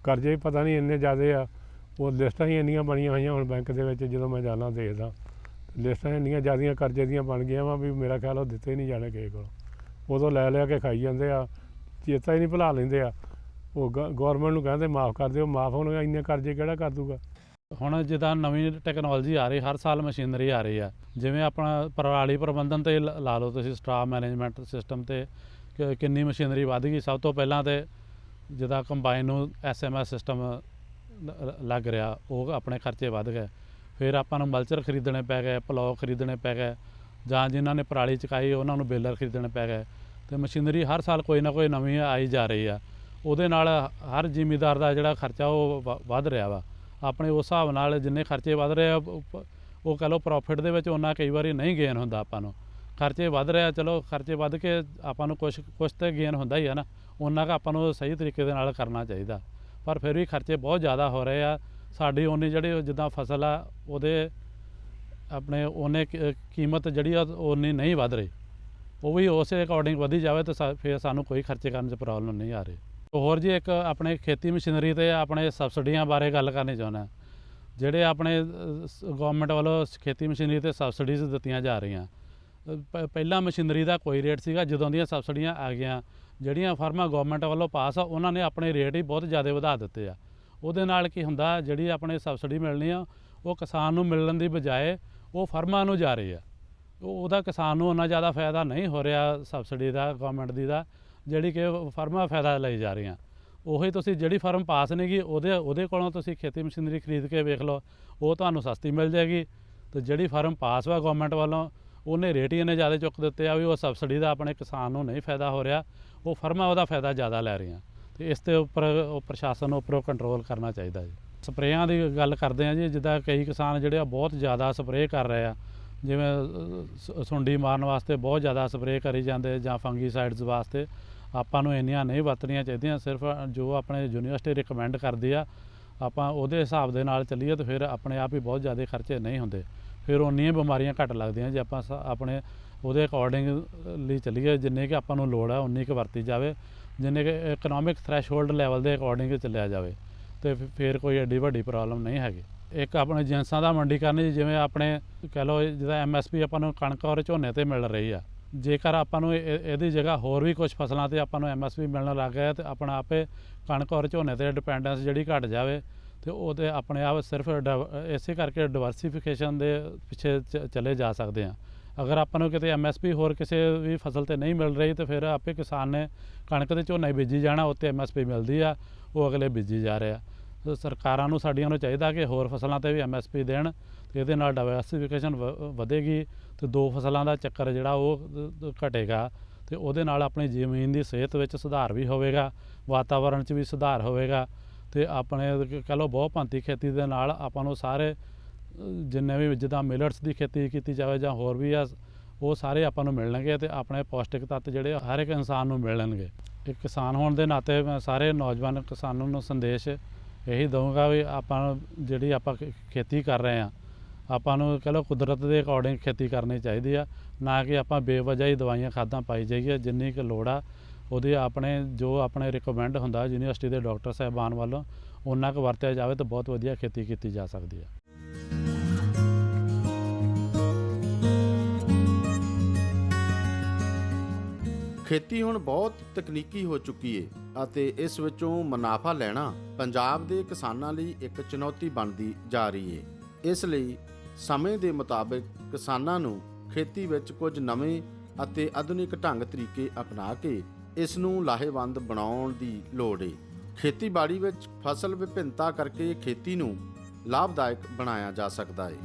ਕਰਜ਼ੇ ਪਤਾ ਨਹੀਂ ਇੰਨੇ ਜ਼ਿਆਦੇ ਆ। ਉਹ ਲਿਸਟਾਂ ਹੀ ਇੰਨੀਆਂ ਬਣੀਆਂ ਹੋਈਆਂ ਹੁਣ ਬੈਂਕ ਦੇ ਵਿੱਚ, ਜਦੋਂ ਮੈਂ ਜਾਣਾ ਦੇਖਦਾ, ਲਿਸਟਾਂ ਇੰਨੀਆਂ ਜ਼ਿਆਦੀਆਂ ਕਰਜ਼ੇ ਦੀਆਂ ਬਣ ਗਈਆਂ ਵਾ ਵੀ ਮੇਰਾ ਖਿਆਲ ਉਹ ਦਿੱਤੇ ਨਹੀਂ ਜਾਣੇ ਕਿਸੇ ਕੋਲ। ਉਦੋਂ ਲੈ ਲਿਆ ਕੇ ਖਾਈ ਜਾਂਦੇ ਆ, ਚੇਤਾ ਹੀ ਨਹੀਂ ਭੁਲਾ ਲੈਂਦੇ ਆ। ਉਹ ਗਵਰਨਮੈਂਟ ਨੂੰ ਕਹਿੰਦੇ ਮਾਫ ਕਰ ਦਿਓ, ਮਾਫ ਹੁਣ ਇੰਨੇ ਕਰਜ਼ੇ ਕਿਹੜਾ ਕਰ ਦੂਗਾ? ਹੁਣ ਜਿੱਦਾਂ ਨਵੀਂ ਟੈਕਨੋਲੋਜੀ ਆ ਰਹੀ, ਹਰ ਸਾਲ ਮਸ਼ੀਨਰੀ ਆ ਰਹੀ ਆ। ਜਿਵੇਂ ਆਪਣਾ ਪਰਾਲੀ ਪ੍ਰਬੰਧਨ ਤੇ ਲ- ਲਾ ਲਓ ਤੁਸੀਂ ਸਟਾਫ ਮੈਨੇਜਮੈਂਟ ਸਿਸਟਮ ਤੇ ਕਿ- ਕਿੰਨੀ ਮਸ਼ੀਨਰੀ ਵੱਧ ਗਈ, ਸਭ ਤੋਂ ਪਹਿਲਾਂ ਤੇ ਜਿੱਦਾਂ ਕੰਬਾਈਨ ਨੂੰ ਐਸਐਮਐਸ ਸਿਸਟਮ ਲੱਗ ਰਿਹਾ, ਉਹ ਆਪਣੇ ਖਰਚੇ ਵੱਧ ਗਏ। ਫਿਰ ਆਪਾਂ ਨੂੰ ਮਲਚਰ ਖਰੀਦਣੇ ਪੈ ਗਏ ਪਲੌ ਖਰੀਦਣੇ ਪੈ ਗਏ, ਜਾਂ ਜਿਨ੍ਹਾਂ ਨੇ ਪਰਾਲੀ ਚਕਾਈ, ਉਹਨਾਂ ਨੂੰ ਬੇਲਰ ਖਰੀਦਣੇ ਪੈ ਗਏ। ਤੇ ਮਸ਼ੀਨਰੀ ਹਰ ਸਾਲ ਕੋਈ ਨਾ ਕੋਈ ਨਵੀਂ ਆਈ ਜਾ ਰਹੀ ਆ। ਉਹਦੇ ਨਾਲ ਹਰ ਜ਼ਿਮੀਦਾਰ ਦਾ ਜਿਹੜਾ ਖਰਚਾ ਉਹ ਵ- ਵੱਧ ਰਿਹਾ ਵਾ। ਆਪਣੇ ਉਸ ਹਿਸਾਬ ਨਾਲ ਜਿੰਨੇ ਖਰਚੇ ਵੱਧ ਰਹੇ ਆ, ਉਹ ਪ- ਕਹ ਲਓ ਪ੍ਰੋਫਿਟ ਦੇ ਵਿੱਚ ਉਹਨਾਂ ਕਈ ਵਾਰੀ ਨਹੀਂ ਗੇਨ ਹੁੰਦਾ ਆਪਾਂ ਨੂੰ। ਖਰਚੇ ਵੱਧ ਰਿਹਾ ਚਲੋ ਖਰਚੇ ਵੱਧ ਕੇ ਆਪਾਂ ਨੂੰ ਕੁਝ ਕੁਝ ਤੇ ਗੇਨ ਹੁੰਦਾ ਹੀ ਆ ਨਾ। ਉਹਨਾਂ ਦਾ ਆਪਾਂ ਨੂੰ ਸਹੀ ਤਰੀਕੇ ਦੇ ਨਾਲ ਕਰਨਾ ਚਾਹੀਦਾ। ਪਰ ਫਿਰ ਵੀ ਖਰਚੇ ਬਹੁਤ ਜ਼ਿਆਦਾ ਹੋ ਰਹੇ ਆ। ਸਾਡੀ ਉਹਨੇ ਜਿਹੜੇ ਜਿੱਦਾਂ ਫਸਲ ਆ, ਉਹਦੇ ਆਪਣੇ ਉਹਨੇ ਕੀ- ਕੀਮਤ ਜਿਹੜੀ ਆ ਉਨੀ ਨਹੀਂ ਵੱਧ ਰਹੀ। ਉਹ ਵੀ ਉਸੇ ਅਕੋਰਡਿੰਗ ਵਧੀ ਜਾਵੇ ਤਾਂ ਸਾ- ਫਿਰ ਸਾਨੂੰ ਕੋਈ ਖਰਚੇ ਕਰਨ 'ਚ ਪ੍ਰੋਬਲਮ ਨਹੀਂ ਆ ਰਹੀ। ਹੋਰ ਜੀ ਇੱਕ ਆਪਣੇ ਖੇਤੀ ਮਸ਼ੀਨਰੀ ਤੇ ਆਪਣੇ ਸਬਸਿਡੀਆਂ ਬਾਰੇ ਗੱਲ ਕਰਨੀ ਚਾਹੁੰਦਾ। ਜਿਹੜੇ ਆਪਣੇ ਗਵਰਨਮੈਂਟ ਵੱਲੋਂ ਸ- ਖੇਤੀ ਮਸ਼ੀਨਰੀ ਤੇ ਸਬਸਿਡੀਜ਼ ਦਿੱਤੀਆਂ ਜਾ ਰਹੀਆਂ। ਪ- ਪਹਿਲਾਂ ਮਸ਼ੀਨਰੀ ਦਾ ਕੋਈ ਰੇਟ ਸੀਗਾ, ਜਦੋਂ ਦੀਆਂ ਸਬਸਿਡੀਆਂ ਆ ਗਈਆਂ, ਜਿਹੜੀਆਂ ਫਰਮਾਂ ਗਵਰਨਮੈਂਟ ਵੱਲੋਂ ਪਾਸ ਆ, ਉਹਨਾਂ ਨੇ ਆਪਣੇ ਰੇਟ ਹੀ ਬਹੁਤ ਜ਼ਿਆਦਾ ਵਧਾ ਦਿੱਤੇ ਆ। ਉਹਦੇ ਨਾਲ ਕੀ ਹੁੰਦਾ, ਜਿਹੜੀ ਆਪਣੇ ਸਬਸਿਡੀ ਮਿਲਣੀ ਆ, ਉਹ ਕਿਸਾਨ ਨੂੰ ਮਿਲਣ ਦੀ ਬਜਾਏ ਉਹ ਫਰਮਾਂ ਨੂੰ ਜਾ ਰਹੀ ਆ। ਉਹ, ਉਹਦਾ ਕਿਸਾਨ ਨੂੰ ਉਹਨਾਂ ਜ਼ਿਆਦਾ ਫਾਇਦਾ ਨਹੀਂ ਹੋ ਰਿਹਾ ਸਬਸਿਡੀ ਦਾ ਗਵਰਨਮੈਂਟ ਦੀ ਦਾ। ਜਿਹੜੀ ਕਿ ਫਰਮਾਂ ਫਾਇਦਾ ਲਈ ਜਾ ਰਹੀਆਂ। ਉਹੀ ਤੁਸੀਂ ਜਿਹੜੀ ਫਰਮ ਪਾਸ ਨਹੀਂ ਗੀ ਉਹਦੇ ਉਹਦੇ ਕੋਲੋਂ ਤੁਸੀਂ ਖੇਤੀ ਮਸ਼ੀਨਰੀ ਖਰੀਦ ਕੇ ਵੇਖ ਲਓ, ਉਹ ਤੁਹਾਨੂੰ ਸਸਤੀ ਮਿਲ ਜਾਏਗੀ। ਤੇ ਜਿਹੜੀ ਫਰਮ ਪਾਸ ਵਾ ਗਵਰਨਮੈਂਟ ਵੱਲੋਂ, ਉਹਨੇ ਰੇਟ ਹੀ ਇੰਨੇ ਜ਼ਿਆਦਾ ਚੁੱਕ ਦਿੱਤੇ ਆ ਵੀ ਉਹ ਸਬਸਿਡੀ ਦਾ ਆਪਣੇ ਕਿਸਾਨ ਨੂੰ ਨਹੀਂ ਫਾਇਦਾ ਹੋ ਰਿਹਾ, ਉਹ ਫਰਮਾਂ ਉਹਦਾ ਫਾਇਦਾ ਜ਼ਿਆਦਾ ਲੈ ਰਹੀਆਂ। ਤੇ ਇਸ ਦੇ ਉੱਪਰ ਉਹ ਪ੍ਰਸ਼ਾਸਨ ਨੂੰ ਉੱਪਰੋਂ ਕੰਟਰੋਲ ਕਰਨਾ ਚਾਹੀਦਾ ਜੀ। ਸਪਰੇਆਂ ਦੀ ਗੱਲ ਕਰਦੇ ਆ ਜੀ, ਜਿੱਦਾਂ ਕਈ ਕਿਸਾਨ ਜਿਹੜੇ ਆ ਬਹੁਤ ਜ਼ਿਆਦਾ ਸਪਰੇਅ ਕਰ ਰਹੇ ਆ ਜਿਵੇਂ ਅ, ਸ- ਸੁੰਡੀ ਮਾਰਨ ਵਾਸਤੇ ਬਹੁਤ ਜ਼ਿਆਦਾ ਸਪਰੇਅ ਕਰੀ ਜਾਂਦੇ ਜਾਂ ਫੰਗੀਸਾਈਡਸ ਵਾਸਤੇ। ਆਪਾਂ ਨੂੰ ਇੰਨੀਆਂ ਨਹੀਂ ਵਰਤਣੀਆਂ ਚਾਹੀਦੀਆਂ ਸਿਰਫ ਜੋ ਆਪਣੇ ਯੂਨੀਵਰਸਿਟੀ ਰਿਕਮੈਂਡ ਕਰਦੀ ਆ ਆਪਾਂ ਉਹਦੇ ਹਿਸਾਬ ਦੇ ਨਾਲ ਚੱਲੀਏ ਤਾਂ ਫਿਰ ਆਪਣੇ ਆਪ ਹੀ ਬਹੁਤ ਜ਼ਿਆਦਾ ਖਰਚੇ ਨਹੀਂ ਹੁੰਦੇ। ਫਿਰ ਉਨੀਆਂ ਬਿਮਾਰੀਆਂ ਘੱਟ ਲੱਗਦੀਆਂ ਜੇ ਆਪਾਂ ਸ- ਆਪਣੇ ਉਹਦੇ ਅਕੋਰਡਿੰਗ ਲਈ ਚੱਲੀਏ ਜਿੰਨੇ ਕਿ ਆਪਾਂ ਨੂੰ ਲੋੜ ਆ ਉਨੀ ਕੁ ਵਰਤੀ ਜਾਵੇ ਜਿੰਨੇ ਕਿ ਇਕਨੋਮਿਕ ਥ੍ਰੈਸ਼ਹੋਲਡ ਲੈਵਲ ਦੇ ਅਕੋਰਡਿੰਗ ਚੱਲਿਆ ਜਾਵੇ। ਤੇ ਫਿਰ ਕੋਈ ਐਡੀ ਵੱਡੀ ਪ੍ਰੋਬਲਮ ਨਹੀਂ ਹੈਗੀ। ਇੱਕ ਆਪਣੇ ਜਿੰਸਾਂ ਦਾ ਮੰਡੀਕਰਨ ਜੀ ਜਿਵੇਂ ਆਪਣੇ ਕਹਿ ਲਓ ਜਿਹਦਾ ਐਮਐਸਪੀ ਆਪਾਂ ਨੂੰ ਕਣਕ ਔਰ ਝੋਨੇ ਤੇ ਮਿਲ ਰਹੀ ਆ। ਜੇਕਰ ਆਪਾਂ ਨੂੰ ਇਹਦੀ ਜਗ੍ਹਾ ਹੋਰ ਵੀ ਕੁਝ ਫਸਲਾਂ ਤੇ ਆਪਾਂ ਨੂੰ ਐਮਐਸਪੀ ਮਿਲਣ ਲੱਗ ਗਿਆ ਤੇ ਆਪਣਾ ਆਪੇ ਕਣਕ ਔਰ ਝੋਨੇ ਤੇ ਡਿਪੈਂਡੈਂਸ ਜਿਹੜੀ ਘਟ ਜਾਵੇ ਤੇ ਉਹਦੇ ਆਪਣੇ ਆਪ ਸਿਰਫ ਡਿਵ- ਇਸੇ ਕਰਕੇ ਡਿਵਰਸੀਫਿਕੇਸ਼ਨ ਦੇ ਪਿੱਛੇ ਚ- ਚਲੇ ਜਾ ਸਕਦੇ ਆ। ਅਗਰ ਆਪਾਂ ਨੂੰ ਕਿਤੇ ਐਮਐਸਪੀ ਹੋਰ ਕਿਸੇ ਵੀ ਫਸਲ ਤੇ ਨਹੀਂ ਮਿਲ ਰਹੀ ਤੇ ਫਿਰ ਆਪੇ ਕਿਸਾਨ ਨੇ ਕਣਕ ਤੇ ਝੋਨਾ ਹੀ ਬੀਜੀ ਜਾਣਾ ਉੱਤੇ ਐਮਐਸਪੀ ਮਿਲਦੀ ਆ, ਉਹ ਅਗਲੇ ਬੀਜੀ ਜਾ ਰਿਹਾ ਸਰਕਾਰਾਂ ਨੂੰ ਸਾਡੀਆਂ ਨੂੰ ਚਾਹੀਦਾ ਕਿ ਹੋਰ ਫਸਲਾਂ ਤੇ ਵੀ ਐਮਐਸਪੀ ਦੇਣ ਤੇ ਇਹਦੇ ਨਾਲ ਡਾਈਵਰਸਿਫਿਕੇਸ਼ਨ ਵਧੇਗੀ ਤੇ ਦੋ ਫਸਲਾਂ ਦਾ ਚੱਕਰ ਜਿਹੜਾ ਉਹ ਘਟੇਗਾ ਤੇ ਉਹਦੇ ਨਾਲ ਆਪਣੀ ਜ਼ਮੀਨ ਦੀ ਸਿਹਤ ਵਿੱਚ ਸੁਧਾਰ ਵੀ ਹੋਵੇਗਾ, ਵਾਤਾਵਰਣ 'ਚ ਵੀ ਸੁਧਾਰ ਹੋਵੇਗਾ ਤੇ ਆਪਣੇ ਕਹ ਲਓ ਬਹੁ ਭੰਤੀ ਖੇਤੀ ਦੇ ਨਾਲ ਆਪਾਂ ਨੂੰ ਸਾਰੇ, ਜਿੰਨੇ ਵੀ ਜਿੱਦਾਂ ਮਿਲਟਸ ਦੀ ਖੇਤੀ ਕੀਤੀ ਜਾਵੇ ਜਾਂ ਹੋਰ ਵੀ ਆ, ਉਹ ਸਾਰੇ ਆਪਾਂ ਨੂੰ ਮਿਲਣਗੇ ਤੇ ਆਪਣੇ ਪੌਸ਼ਟਿਕ ਤੱਤ ਜਿਹੜੇ ਹਰ ਇੱਕ ਇਨਸਾਨ ਨੂੰ ਮਿਲਣਗੇ। ਇੱਕ ਕਿਸਾਨ ਹੋਣ ਦੇ ਨਾਤੇ ਮੈਂ ਸਾਰੇ ਨੌਜਵਾਨ ਕਿਸਾਨਾਂ ਨੂੰ ਸੰਦੇਸ਼ ਇਹੀ ਦਊਂਗਾ ਵੀ ਆਪਾਂ ਨੂੰ ਜਿਹੜੀ ਆਪਾਂ ਖੇ- ਖੇਤੀ ਕਰ ਰਹੇ ਆ ਆਪਾਂ ਨੂੰ ਕਹ ਲਓ ਕੁਦਰਤ ਦੇ ਅਕੋਰਡਿੰਗ ਖੇਤੀ ਕਰਨੀ ਚਾਹੀਦੀ ਆ, ਨਾ ਕਿ ਆਪਾਂ ਬੇਵਜ੍ਹਾ ਹੀ ਦਵਾਈਆਂ ਖਾਦਾਂ ਪਾਈ ਜਾਈਏ, ਜਿੰਨੀ ਕੁ ਲੋੜ ਆ, ਉਹਦੇ ਆਪਣੇ, ਜੋ ਆਪਣੇ ਰਿਕਮੈਂਡ ਹੁੰਦਾ ਯੂਨੀਵਰਸਿਟੀ ਦੇ ਡਾਕਟਰ ਸਾਹਿਬਾਨ ਵੱਲੋਂ, ਉਹਨਾਂ ਕੁ ਵਰਤਿਆ ਜਾਵੇ ਤਾਂ ਬਹੁਤ ਵਧੀਆ ਖੇਤੀ ਕੀਤੀ ਜਾ ਸਕਦੀ ਹੈ ਖੇਤੀ ਹੁਣ ਬਹੁਤ ਤਕਨੀਕੀ ਹੋ ਚੁੱਕੀ ਏ। ਅਤੇ ਇਸ ਵਿੱਚੋਂ ਮੁਨਾਫਾ ਲੈਣਾ ਪੰਜਾਬ ਦੇ ਕਿਸਾਨਾਂ ਲਈ ਇੱਕ ਚੁਣੌਤੀ ਬਣਦੀ ਜਾ ਰਹੀ ਹੈ ਇਸ ਲਈ ਸਮੇਂ ਦੇ ਮੁਤਾਬਕ ਕਿਸਾਨਾਂ ਨੂੰ ਖੇਤੀ ਵਿੱਚ ਕੁਝ ਨਵੇਂ ਅਤੇ ਆਧੁਨਿਕ ਢੰਗ ਤਰੀਕੇ ਅਪਣਾ ਕੇ ਇਸ ਨੂੰ ਲਾਹੇਵੰਦ ਬਣਾਉਣ ਦੀ ਲੋੜ ਏ। ਖੇਤੀਬਾੜੀ ਵਿੱਚ ਫਸਲ ਵਿਭਿੰਨਤਾ ਕਰਕੇ ਖੇਤੀ ਨੂੰ ਲਾਭਦਾਇਕ ਬਣਾਇਆ ਜਾ ਸਕਦਾ ਹੈ